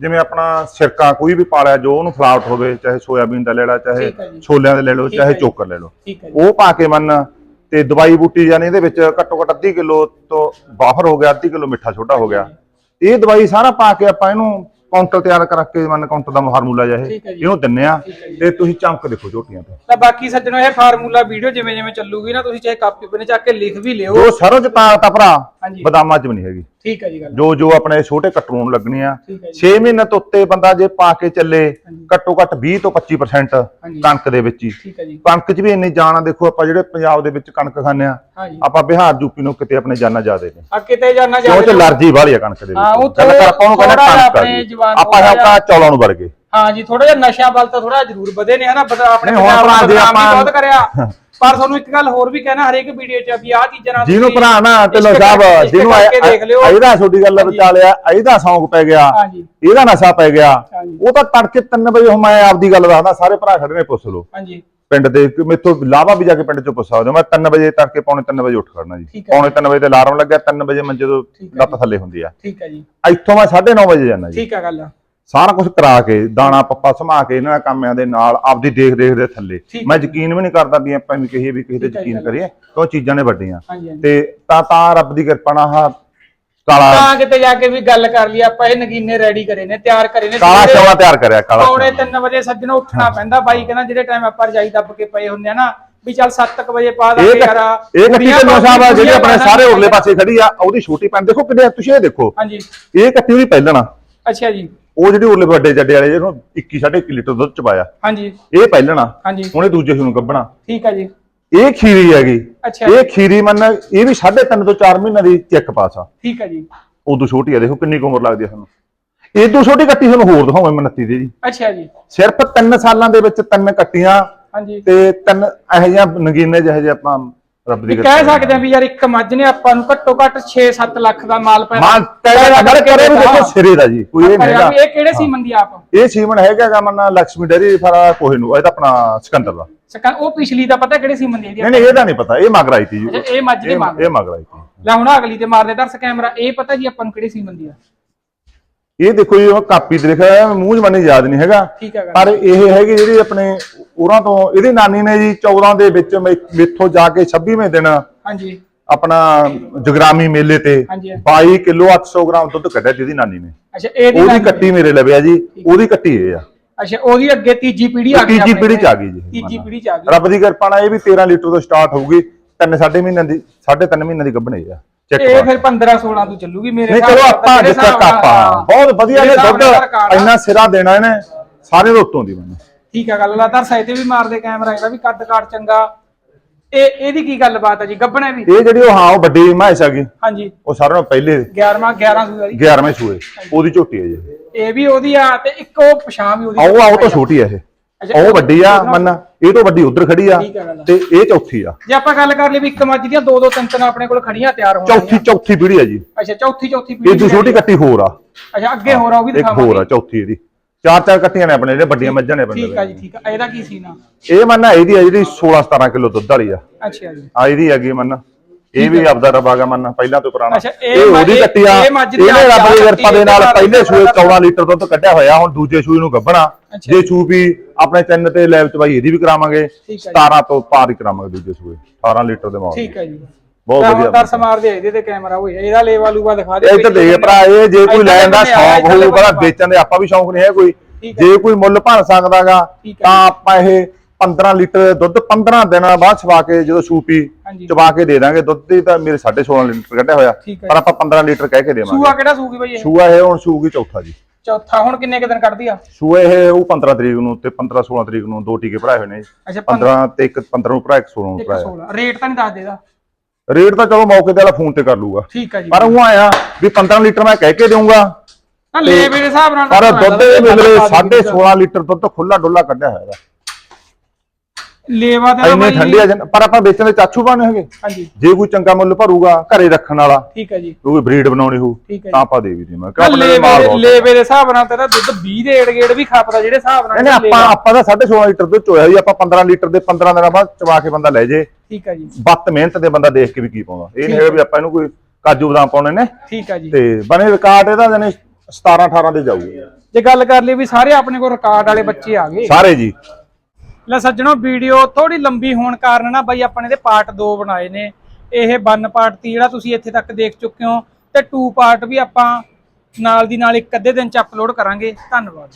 ਜਿਵੇਂ ਆਪਣਾ ਸਿਰਕਾ ਕੋਈ ਵੀ ਪਾ ਲਿਆ ਜੋ ਉਹਨੂੰ ਫਲਾਵਟ ਹੋਵੇ ਚਾਹੇ ਸੋਇਆਬੀਨ ਦਾ ਲੈ ਲਾ ਚਾਹੇ ਠੀਕ ਹੈ ਜੀ। ਛੋਲਿਆਂ ਦੇ ਲੈ ਲਓ ਠੀਕ ਚਾਹੇ ਹੈ ਜੀ। ਚੋਕਰ ਲੈ ਲਓ। ਠੀਕ ਹੈ ਜੀ। ਉਹ ਪਾ ਕੇ ਮੰਨ ਤੇ ਦਵਾਈ ਬੂਟੀ ਜਾਨੀ ਇਹਦੇ ਵਿੱਚ ਘੱਟੋ ਘੱਟ ਅੱਧੀ ਕਿਲੋ ਤੋਂ ਬਾਹਰ ਹੋ ਗਿਆ ਅੱਧੀ ਕਿਲੋ ਮਿੱਠਾ ਛੋਟਾ ਹੋ ਗਿਆ। ਇਹ ਦਵਾਈ ਸਾਰਾ ਪਾ ਕੇ ਆਪਾਂ ਇਹਨੂੰ ਕਾਊਂਟਰ ਤਿਆਰ ਕਰਕੇ ਮੰਨ ਕਾਊਂਟਰ ਦਾ ਫਾਰਮੂਲਾ ਜਿਹਾ ਇਹ। ਠੀਕ ਹੈ ਜੀ। ਇਹਨੂੰ ਦਿੰਨੇ ਆ ਠੀਕ ਹੈ ਜੀ। ਤੇ ਤੁਸੀਂ ਚਮਕ ਦੇਖੋ ਝੋਟੀਆਂ ਤੇ। ਤਾਂ ਬਾਕੀ ਸੱਜਣੋ ਇਹ ਫਾਰਮੂਲਾ ਵੀਡੀਓ ਜਿਵੇਂ ਜਿਵੇਂ ਚੱਲੂਗੀ ਨਾ ਤੁਸੀਂ ਚਾਹੇ ਕਾਪੀ ਪੈਨ ਚੱਕ ਕੇ ਲਿਖ ਵੀ ਲਿਓ। ਜੋ ਸਰੋਂ ਚ ਤਾਕਤ ਆ ਭਰਾ ਹਾਂਜੀ। ਬਦਾਮਾਂ ਚ ਵੀ ਨਹੀਂ ਹੈਗੀ। ਠੀਕ ਹੈ ਜੀ ਗੱਲ। ਜੋ ਜੋ ਆਪਣੇ ਛੋਟੇ ਕਟਰੂਨ ਲੱਗਣੇ ਆ ਠੀਕ ਹੈ ਜੀ। 6 ਮਹੀਨੇ ਤੋਂ ਉੱਤੇ ਬੰਦਾ ਜੇ ਪਾ ਕੇ ਚੱਲੇ ਹਾਂਜੀ। ਘੱਟੋ ਘੱਟ 20 ਤੋਂ 25% ਹਾਂਜੀ। ਕਣਕ ਦੇ ਵਿੱਚ ਹੀ। ਠੀਕ ਹੈ ਜੀ। ਕਣਕ 'ਚ ਵੀ ਇੰਨੀ ਜਾਨ ਆ ਦੇਖੋ ਆਪਾਂ ਜਿਹੜੇ ਪੰਜਾਬ ਦੇ ਵਿੱਚ ਕਣਕ ਖਾਂਦੇ ਆ ਹਾਂਜੀ। ਆਪਾਂ ਬਿਹਾਰ ਯੂਪੀ ਨੂੰ ਕਿਤੇ ਆਪਣੇ ਜਾਨਾਂ ਜ਼ਿਆਦੇ ਨੇ ਆ ਕਿਤੇ ਜਾਣਾ ਕਿਉਂ ਚ ਅਲਰਜੀ ਵਾਲੀ ਆ ਕਣਕ ਦੇ ਹਾਂ, ਉਹ ਵਿੱਚ ਗੱਲ ਆਪਾਂ ਉਹਨੂੰ ਕਹਿੰਦੇ ਥੋੜ੍ਹਾ ਜਿਹਾ ਕਣਕ ਆ ਆਪਣੇ ਜੀ। ਜਵਾਨ ਆਪਾਂ ਥੋੜ੍ਹਾ ਆਪਾਂ ਚੌਲਾਂ ਨੂੰ ਵਰਗੇ। ਹਾਂ ਜੀ ਥੋੜਾ ਜਿਹਾ ਨਸ਼ਿਆਂ ਵੱਲ ਤਾਂ ਥੋੜਾ ਜ਼ਰੂਰ ਵਧੇ ਨੇ ਹਨਾ ਬਦ- ਆਪਣੇ ਨਹੀਂ, ਹੁਣ ਪੰਜਾਬ ਨੂੰ ਜੇ ਆਪਾਂ- ਬਹੁਤ ਕਰਿਆ। ਪਰ ਤੁਹਾਨੂੰ ਇੱਕ ਗੱਲ ਹੋਰ ਵੀ ਕਹਿਣਾ ਹਰੇਕ ਵੀਡੀਓ 'ਚ ਵੀ ਆਹ ਚੀਜ਼ਾਂ ਨਾਲ ਜਿਹਨੂੰ ਭਰਾ ਨਾ ਢਿੱਲੋਂ ਸਾਹਿਬ ਜਿਹਨੂੰ ਇਹਦਾ ਛੋਟੀ ਗੱਲ। ਵਿਚਾਲਿਆ ਇਹਦਾ ਸੌਂਕ ਪੈ ਗਿਆ ਹਾਂਜੀ। ਇਹਦਾ ਨਸ਼ਾ ਪੈ ਗਿਆ। ਉਹ ਤਾਂ ਤੜਕੇ 3 ਵਜੇ ਮੈਂ ਆਪਦੀ ਗੱਲ ਦੱਸਦਾ ਸਾਰੇ ਭਰਾ ਖੜੇ ਨੇ ਪੁੱਛ ਲਓ। ਹਾਂਜੀ। ਪਿੰਡ ਦੇ ਕਿ ਮੇਥੋਂ ਲਾਵਾ ਵੀ ਜਾ ਕੇ ਪਿੰਡ ਚੋਂ ਪੁੱਛ ਸਕਦੇ ਹੋ ਮੈਂ 3 ਵਜੇ ਤੜਕੇ ਪੌਣੇ 3 ਵਜੇ ਉੱਠ ਖੜਨਾ ਜੀ। ਪੌਣੇ 3 ਵਜੇ ਤੇ ਅਲਾਰਮ ਲੱਗਿਆ 3 ਵਜੇ ਮੰਜੇ ਤੋਂ ਲੱਤ। ਥੱਲੇ ਹੁੰਦੀ ਆ। ਠੀਕ ਹੈ ਜੀ। ਇੱਥੋਂ ਮੈਂ 9:30 ਵਜੇ ਜਾਣਾ ਜੀ। ਠੀਕ ਹੈ ਗੱਲ। ਸਾਰਾ ਕੁਝ ਕਰਾ ਕੇ ਦਾਣਾ ਪੱਪਾ ਸਮਾ ਕੇ ਇਹਨਾਂ ਕੰਮਾਂ ਦੇ ਨਾਲ ਆਪਦੀ ਦੇਖ ਰੇਖ ਦੇ ਥੱਲੇ। ਮੈਂ ਯਕੀਨ ਵੀ ਨਹੀਂ ਕਰਦਾ ਵੀ ਆਪਾਂ ਵੀ ਕਹੀਏ ਵੀ ਕਿਸੇ ਤੇ ਯਕੀਨ। ਕਰੀਏ ਕਿਉਂ ਚੀਜ਼ਾਂ ਨੇ ਵੱਡੀਆਂ। ਤੇ ਤਾਂ ਤਾਂ ਰੱਬ ਦੀ ਕਿਰਪਾ ਨਾਲ ਆਹ ਕਾਲਾ ਤਾਂ ਕਿਤੇ ਜਾ ਕੇ ਵੀ ਗੱਲ ਕਰ ਲਈ ਆਪਾਂ ਇਹ ਨਗੀਨੇ ਰੈਡੀ ਕਰੇ ਨੇ ਤਿਆਰ ਕਰੇ ਨੇ। ਕਾਲਾ ਚੌਲਾ ਤਿਆਰ ਕਰਿਆ ਕਾਲਾ ਪੌਣੇ ਚੌਲਾ। 3 ਵਜੇ ਸੱਜਣੋਂ ਉੱਠਣਾ ਪੈਂਦਾ ਬਾਈ ਕਹਿੰਦਾ ਜਿਹੜੇ ਟਾਈਮ ਆਪਾਂ ਰਜਾਈ ਦੱਬ ਕੇ ਪਏ ਹੁੰਦੇ ਆ ਨਾ ਵੀ ਚੱਲ 7 ਵਜੇ ਪਾ ਦਾਂਗੇ ਯਾਰ ਇਹ ਕੱਟੀ ਤੇ ਸਾਹਿਬ ਆ ਜਿਹੜੀ ਆਪਣੇ ਸਾਰੇ ਉਰਲੇ ਪਾਸੇ ਖੜੀ ਆ ਉਹਦੀ ਛੋਟੀ ਪੈਣ ਦੇਖੋ ਕਿੰਨੇ ਤੁਸੀਂ ਇਹ ਦੇਖੋ। ਹਾਂਜੀ। ਇਹ ਕੱਟੀ ਉਹਦੀ ਪਹਿਲਣਾ। ਅੱਛਾ ਜੀ। ਉਹ ਜਿਹੜੀ ਉਰਲੇ ਵੱਡੇ ਜੱਡੇ ਵਾਲੇ ਜਿਹਨੂੰ 21 21 ਲੀਟਰ ਦੁੱਧ ਚ ਪਾਇਆ ਹਾਂਜੀ। ਇਹ ਪਹਿਲਣਾ ਹਾਂਜੀ। ਉਹਨੇ ਦੂਜੇ ਨੂੰ ਗੱਭਣਾ। ਠੀਕ ਹੈ ਜੀ। ਇਹ ਖੀਰੀ ਹੈਗੀ। ਇਹ ਖੀਰੀ ਮੰਨ ਇਹ ਵੀ 3.5 ਤੋਂ 4 ਮਹੀਨਿਆਂ ਦੀ ਚੈੱਕ ਪਾਸ ਆ। ਠੀਕ ਹੈ ਜੀ। ਉਦੋਂ ਛੋਟੀ ਆ ਦੇਖੋ ਕਿੰਨੀ ਕੁ ਉਮਰ ਲੱਗਦੀ ਆ ਤੁਹਾਨੂੰ ਇਦੋਂ ਛੋਟੀ ਕੱਟੀ ਤੁਹਾਨੂੰ ਹੋਰ ਦਿਖਾਵਾਂ ਮੈਂ 29 ਦੀ ਜੀ। ਅੱਛਾ ਜੀ। ਸਿਰਫ 3 ਸਾਲਾਂ ਦੇ ਵਿੱਚ ਤਿੰਨ ਕੱਟੀਆਂ ਹਾਂਜੀ। ਤੇ ਤਿੰਨ ਇਹੋ ਜਿਹੀਆਂ ਨਗੀਨੇ ਜਿਹੇ ਜਿਹੇ ਆਪਾਂ ਰੱਬ ਦੀ ਵੀ ਕਹਿ ਸਕਦੇ ਆ ਵੀ ਯਾਰ ਇੱਕ ਮੱਝ ਨੇ ਆਪਾਂ ਨੂੰ ਘੱਟੋ ਘੱਟ 6-7 ਲੱਖ ਦਾ ਮਾਲ ਪੈਦਾ ਮਾਂ ਅਗਰ ਕਰੇ ਵੀ ਦੇਖੋ ਸਿਰੇ ਦਾ ਜੀ ਕੋਈ ਇਹ ਨਹੀਂ ਕਰਿਆ ਹੈਗਾ। ਵੀ ਇਹ ਕਿਹੜੇ ਸੀ ਮੰਦੀ ਆਪ? ਇਹ ਸੀਮਨ ਹੈਗਾ ਗਾ ਮੰਨਾ ਲక్ష్ਮੀ ਡੇਰੀ ਫਰਾ ਕੋਹੇ ਨੂੰ ਇਹ ਤਾਂ ਆਪਣਾ ਸਿਕੰਦਰ ਦਾ। ਸਕਾ ਉਹ ਪਿਛਲੀ ਦਾ ਪਤਾ ਕਿਹੜੇ ਸੀ ਮੰਦੀ ਦੀ ਨਹੀਂ ਨਹੀਂ ਇਹਦਾ ਨਹੀਂ ਪਤਾ ਇਹ ਮਗਰ ਆਈ ਸੀ ਜੀ। ਇਹ ਮੱਝ ਦੇ ਮਗਰ। ਇਹ ਮਗਰ ਆਈ ਸੀ ਲੈ ਹੁਣ ਅਗਲੀ ਤੇ ਮਾਰਦੇ ਦਰਸ ਕੈਮਰਾ ਇਹ ਪਤਾ ਜੀ ਆਪਾਂ ਨੂੰ ਕਿਹੜੇ ਸੀ ਮੰਦੀ ਆ? ਇਹ ਦੇਖੋ ਜੀ ਉਹ ਕਾਪੀ ਤੇ ਲਿਖਿਆ ਹੋਇਆ ਮੂੰਹ ਜਮਾਨੀ ਯਾਦ ਨਹੀਂ ਹੈਗਾ। ਠੀਕ ਪਰ ਇਹ ਹੈਗੀ ਜਿਹੜੀ ਆਪਣੇ ਉਹਨਾਂ ਤੋਂ ਇਹਦੀ ਨਾਨੀ ਨੇ ਜੀ 14 ਦੇ ਵਿੱਚ ਮੇ- ਮੇਥੋਂ ਜਾ ਕੇ 26ਵੇਂ ਦਿਨ ਹਾਂਜੀ। ਆਪਣਾ ਜਗਰਾਮੀ ਮੇਲੇ ਤੇ ਹਾਂਜੀ। 22 ਕਿਲੋ 800 ਗ੍ਰਾਮ ਦੁੱਧ ਕੱਢਿਆ ਜਿਹਦੀ ਨਾਨੀ ਨੇ। ਅੱਛਾ ਇਹਦੀ ਉਹਦੀ ਕੱਟੀ ਮੇਰੇ ਲਵਿਆ ਜੀ ਉਹਦੀ ਕੱਟੀ ਇਹ ਆ। ਅੱਛਾ ਉਹਦੀ ਅੱਗੇ ਤੀਜੀ ਪੀੜ੍ਹੀ ਆ ਗਈ ਤੀਜੀ ਆਪਣੇ ਪੀੜ੍ਹੀ ਚ ਆ। ਗਈ ਜੀ ਤੀਜੀ ਮੰਨ। ਪੀੜ੍ਹੀ ਚ ਆ ਗਈ। ਰੱਬ ਦੀ ਕਿਰਪਾ ਨਾਲ ਇਹ ਵੀ 13 ਲੀਟਰ ਤੋਂ ਸਟਾਰਟ ਹੋਊਗੀ ਤਿੰਨ ਸਾਢੇ ਮਹੀਨਿਆਂ ਦੀ ਸਾਢੇ ਤਿੰਨ ਮਹੀਨਿਆਂ ਦੀ ਗੱਭਣ ਆ। ਚੈੱਕ ਇਹ ਫਿਰ 15 16 ਤੋਂ ਚੱਲੂਗੀ ਮੇਰੇ ਨਹੀਂ ਚਲੋ ਆਪਾਂ ਜਿੱਥੇ ਆਪਾਂ ਹਾਂ। ਬਹੁਤ ਵਧੀਆ ਨੇ ਦੁੱਧ ਆ। ਇੰਨਾ ਸਿਰਾ ਦੇਣਾ ਇਹਨੇ ਸਾਰੇ ਰੋਤੋਂ ਦੀ ਮੈਨੂੰ ਠੀਕ ਆ ਗੱਲ ਲਗਾਤਾਰ ਸਾਈਡ ਤੇ ਵੀ ਮਾਰਦੇ ਕੈਮਰਾ ਇਹਦਾ ਵੀ ਕੱਦ ਕਾਟ ਚੰਗਾ। ਇਹ ਇਹਦੀ ਕੀ ਗੱਲਬਾਤ ਹੈ ਜੀ? ਗੱਬਣਾ ਵੀ। ਇਹ ਜਿਹੜੀ ਉਹ ਹਾਂ ਉਹ ਵੱਡੀ ਮਹਿਸ ਹੈਗੀ ਹਾਂਜੀ। ਉਹ ਸਾਰਿਆਂ ਨਾਲੋਂ ਪਹਿਲੇ। 11ਵਾਂ 11 ਸੂਆ ਦੀ 11ਵੇਂ ਸੂਏ। ਉਹਦੀ ਝੋਟੀ ਹੈ ਜੀ। ਇਹ ਵੀ ਉਹਦੀ ਆ ਤੇ ਇੱਕ ਉਹ ਪਛਾਣ ਵੀ ਉਹਦੀ। ਆਓ ਆਓ ਤੋਂ ਛੋਟੀ ਆ ਇਹ। ਉਹ ਵੱਡੀ ਆ ਮੰਨ ਇਹ ਤੋਂ ਵੱਡੀ ਉਧਰ ਖੜੀ ਆ ਠੀਕ ਆ ਗੱਲ। ਤੇ ਇਹ ਚੌਥੀ ਆ। ਜੇ ਆਪਾਂ ਗੱਲ ਕਰ ਲਈ ਵੀ ਇੱਕ ਮੱਝ ਦੀਆਂ ਦੋ ਦੋ ਤਿੰਨ ਤਿੰਨ ਆਪਣੇ ਕੋਲ ਖੜੀਆਂ ਤਿਆਰ ਹੋਣਗੀਆਂ। ਚੌਥੀ ਚੌਥੀ ਪੀੜੀ ਆ ਜੀ। ਅੱਛਾ ਚੌਥੀ ਚੌਥੀ ਇਹ ਤੋਂ ਛੋਟੀ ਕੱਟੀ ਹੋਰ ਆ। ਅੱਛਾ ਅੱਗੇ ਹੋਰ ਆ ਉਹ ਵੀ ਇੱਕ ਹੋਰ ਆ ਚੌਥੀ ਇਹਦੀ। ਚਾਰ ਚਾਰ ਕੱਟੀਆਂ ਨੇ ਆਪਣੇ ਜਿਹੜੇ ਵੱਡੀਆਂ ਮੱਝਾਂ ਨੇ ਆਪਣੇ ਠੀਕ ਆ ਜੀ ਠੀਕ ਆ। ਇਹਦਾ ਕੀ ਸੀ ਨਾ ਇਹ ਮੰਨ ਇਹਦੀ ਆ ਜਿਹੜੀ 16 17 ਕਿਲੋ ਦੁੱਧ ਵਾਲੀ ਆ। ਅੱਛਾ ਜੀ। ਆ ਇਹਦੀ ਹੈਗੀ ਮੰਨ ਇਹ ਵੀ ਆਪਦਾ ਰਬਾਗਾ ਮੰਨ ਪਹਿਲਾਂ ਤੋਂ ਪੁਰਾਣਾ। ਅੱਛਾ, ਇਹ ਇਹ ਉਹਦੀ ਕੱਟੀ ਆ ਇਹ ਮੱਝ ਦੀ ਇਹਨੇ ਰੱਬ ਦੀ ਕਿਰਪਾ ਦੇ ਨਾਲ ਪਹਿਲੇ ਸੂਏ ਇਹਦੇ 14 ਲੀਟਰ ਦੁੱਧ ਕੱਢਿਆ ਹੋਇਆ ਹੁਣ ਦੂਜੇ ਸੂਏ ਨੂੰ ਗੱਭਣਾ। ਅੱਛਾ। ਜੇ ਸੂ ਵੀ ਆਪਣੇ ਚੰਨ ਤੇ ਲੈਬ ਚ ਬਾਈ ਇਹਦੀ ਵੀ ਕਰਾਵਾਂਗੇ ਠੀਕ ਹੈ ਜੀ। 17 ਤੋਂ ਪਾਰ ਹੀ ਕਰਾਵਾਂਗੇ ਦੂਜੇ ਸੂਏ 18 ਲੀਟਰ ਦੇ ਮਾਲ ਠੀਕ ਹੈ ਜੀ। ਬਹੁਤ ਵਧੀਆ। ਦਰਸ ਮਾਰਦੇ ਆ ਇਹਦੇ ਤੇ ਕੈਮਰਾ ਹੋਈ ਇਹਦਾ ਲੇਵਾ ਲੂਵਾ ਦਿਖਾ ਦੇ ਇਹ ਦੇਖ ਭਰਾ ਇਹ ਜੇ ਕੋਈ ਲੈਣ ਦਾ ਸ਼ੌਂਕ ਹੋਊਗਾ ਤਾਂ ਵੇਚਣ ਦੇ ਆਪਾਂ ਵੀ ਸ਼ੌਂਕ ਨਹੀਂ ਹੈ ਕੋਈ। ਠੀਕ ਹੈ। ਜੇ ਕੋਈ ਮੁੱਲ ਭਰ ਸਕਦਾਗਾ ਠੀਕ ਹੈ। ਤਾਂ ਆਪਾਂ ਇਹ 15 ਲੀਟਰ ਦੁੱਧ 15 ਦਿਨਾਂ ਬਾਅਦ ਛਵਾ ਕੇ ਜਦੋਂ ਸੂਪੀ ਹਾਂਜੀ। ਚਵਾ ਕੇ ਦੇ ਦਾਂਗੇ। ਦੁੱਧ ਦੀ ਤਾਂ ਮੇਰੇ 16.5 ਲੀਟਰ ਕੱਢਿਆ ਹੋਇਆ। ਠੀਕ ਹੈ। ਪਰ ਆਪਾਂ 15 ਲੀਟਰ ਕਹਿ ਕੇ ਦੇਵਾਂਗੇ। ਸੂਆ ਕਿਹੜਾ ਸੂਗੀ ਬਈ ਇਹ? ਸੂਆ ਇਹ ਹੁਣ ਸੂਗੀ ਚੌਥਾ ਜੀ। ਚੌਥਾ ਹੁਣ ਕਿੰਨੇ ਕੁ ਦਿਨ ਕੱਢਦੀ ਆ? ਸੂਆ ਇਹ ਉਹ 15 ਤਰੀਕ ਨੂੰ ਤੇ 15 16 ਤਰੀਕ ਨੂੰ ਦੋ ਟੀਕੇ ਭਰਾਏ ਹੋਏ ਨੇ। ਜੀ। ਅੱਛਾ 15 ਤੇ ਇੱਕ 15 ਨੂੰ ਭਰਾ ਇੱਕ 16 ਨੂੰ ਭਰਾਇਆ 116 ਰੇਟ ਤਾਂ ਨਹੀਂ ਦੱਸ ਦੇਦਾ ਰੇਟ ਤਾਂ ਚਲੋ ਮੌਕੇ ਤੇ ਵਾਲਾ ਫੋਨ ਤੇ ਕਰ ਲੂਗਾ। ਠੀਕ ਹੈ ਜੀ। ਪਰ ਉਹ ਆਇਆ ਵੀ 15 ਲੀਟਰ ਮੈਂ ਕਹਿ ਕੇ ਦੇਊਂਗਾ। ਨਾ ਲੇਵੇ ਦੇ ਹਿਸਾਬ ਨਾਲ ਪਰ ਤਾਂ ਦੁੱਧ ਇਹ ਵੀ 16.5 ਲੀਟਰ ਦੁੱਧ ਖੁੱਲਾ ਡੁੱਲਾ ਕੱਢਿਆ ਹੋਇਆ। ਇਹਦਾ ਲੇਵਾ ਤੇ ਇੰਨੇ ਠੰਡੇ ਆ ਜਨ- ਪਰ ਆਪਾਂ ਵੇਚਣ ਦੇ ਚਾਚੂ ਬਾਣੇ ਹੈਗੇ। ਹਾਂਜੀ। ਜੇ ਕੋਈ ਚੰਗਾ ਮੁੱਲ ਭਰੂਗਾ ਘਰੇ ਰੱਖਣ ਵਾਲਾ ਠੀਕ ਹੈ ਜੀ। ਕੋਈ ਬਰੀਡ ਬਣਾਉਣੀ ਹੋ ਤਾਂ ਆਪਾਂ ਦੇ ਵੀ ਦੇਵਾਂ ਕਿਉਂ ਆਪਣੇ ਲੇਵੇ ਮਾਲ ਲੇਵੇ ਦੇ ਹਿਸਾਬ ਨਾਲ ਤਾਂ ਇਹਦਾ ਦੁੱਧ 20 ਦੇ ਏੜ ਗੇੜ ਵੀ ਖਾਪਦਾ ਜਿਹੜੇ ਹਿਸਾਬ ਨਾਲ ਨਹੀਂ ਆਪਾਂ ਆਪਾਂ ਦਾ 16.5 ਲੀਟਰ ਦੁੱਧ ਚੋਇਆ ਜੀ ਆਪਾਂ 15 ਲੀਟਰ ਦੇ 15 ਦਿਨਾਂ ਬਾਅਦ ਚਵਾ ਕੇ ਬੰਦਾ ਲੈ ਜੇ। ਠੀਕ ਹੈ ਜੀ। ਬੱਤ ਮਿਹਨਤ ਦੇ ਬੰਦਾ ਦੇਖ ਕੇ ਵੀ ਕੀ ਪਾਉਂਦਾ। ਇਹ ਨਹੀਂ ਹੈਗਾ ਵੀ ਆਪਾਂ ਇਹਨੂੰ ਕੋਈ ਕਾਜੂ ਬਦਾਮ ਪਾਉਣੇ ਨੇ ਠੀਕ ਹੈ ਜੀ। ਤੇ ਬਣੇ ਰਿਕਾਰਡ ਇਹਦਾ ਜਾਨੀ 17 18 ਦੇ ਜਾਊਗਾ। ਜੇ ਗੱਲ ਕਰ ਲਈ ਵੀ ਸਾਰੇ ਆਪਣੇ ਕੋਲ ਰਿਕਾਰਡ ਵਾਲੇ ਬੱਚੇ ਆ ਗਏ। ਸਾਰੇ ਜੀ। ਲੈ ਸੱਜਣੋ, ਵੀਡੀਓ ਥੋੜੀ ਲੰਬੀ ਹੋਣ ਕਾਰਨ ਨਾ ਬਾਈ ਆਪਣੇ ਦੇ ਪਾਰਟ 2 ਬਣਾਏ ਨੇ। ਇਹ 1 ਪਾਰਟ ਤੀ ਜਿਹੜਾ ਤੁਸੀਂ ਇੱਥੇ ਤੱਕ ਦੇਖ ਚੁੱਕੇ ਹੋ ਤੇ 2 ਪਾਰਟ ਵੀ ਆਪਾਂ ਨਾਲ ਦੀ ਨਾਲ ਇੱਕ ਅੱਧੇ ਦਿਨ ਚ ਅਪਲੋਡ ਕਰਾਂਗੇ। ਧੰਨਵਾਦ।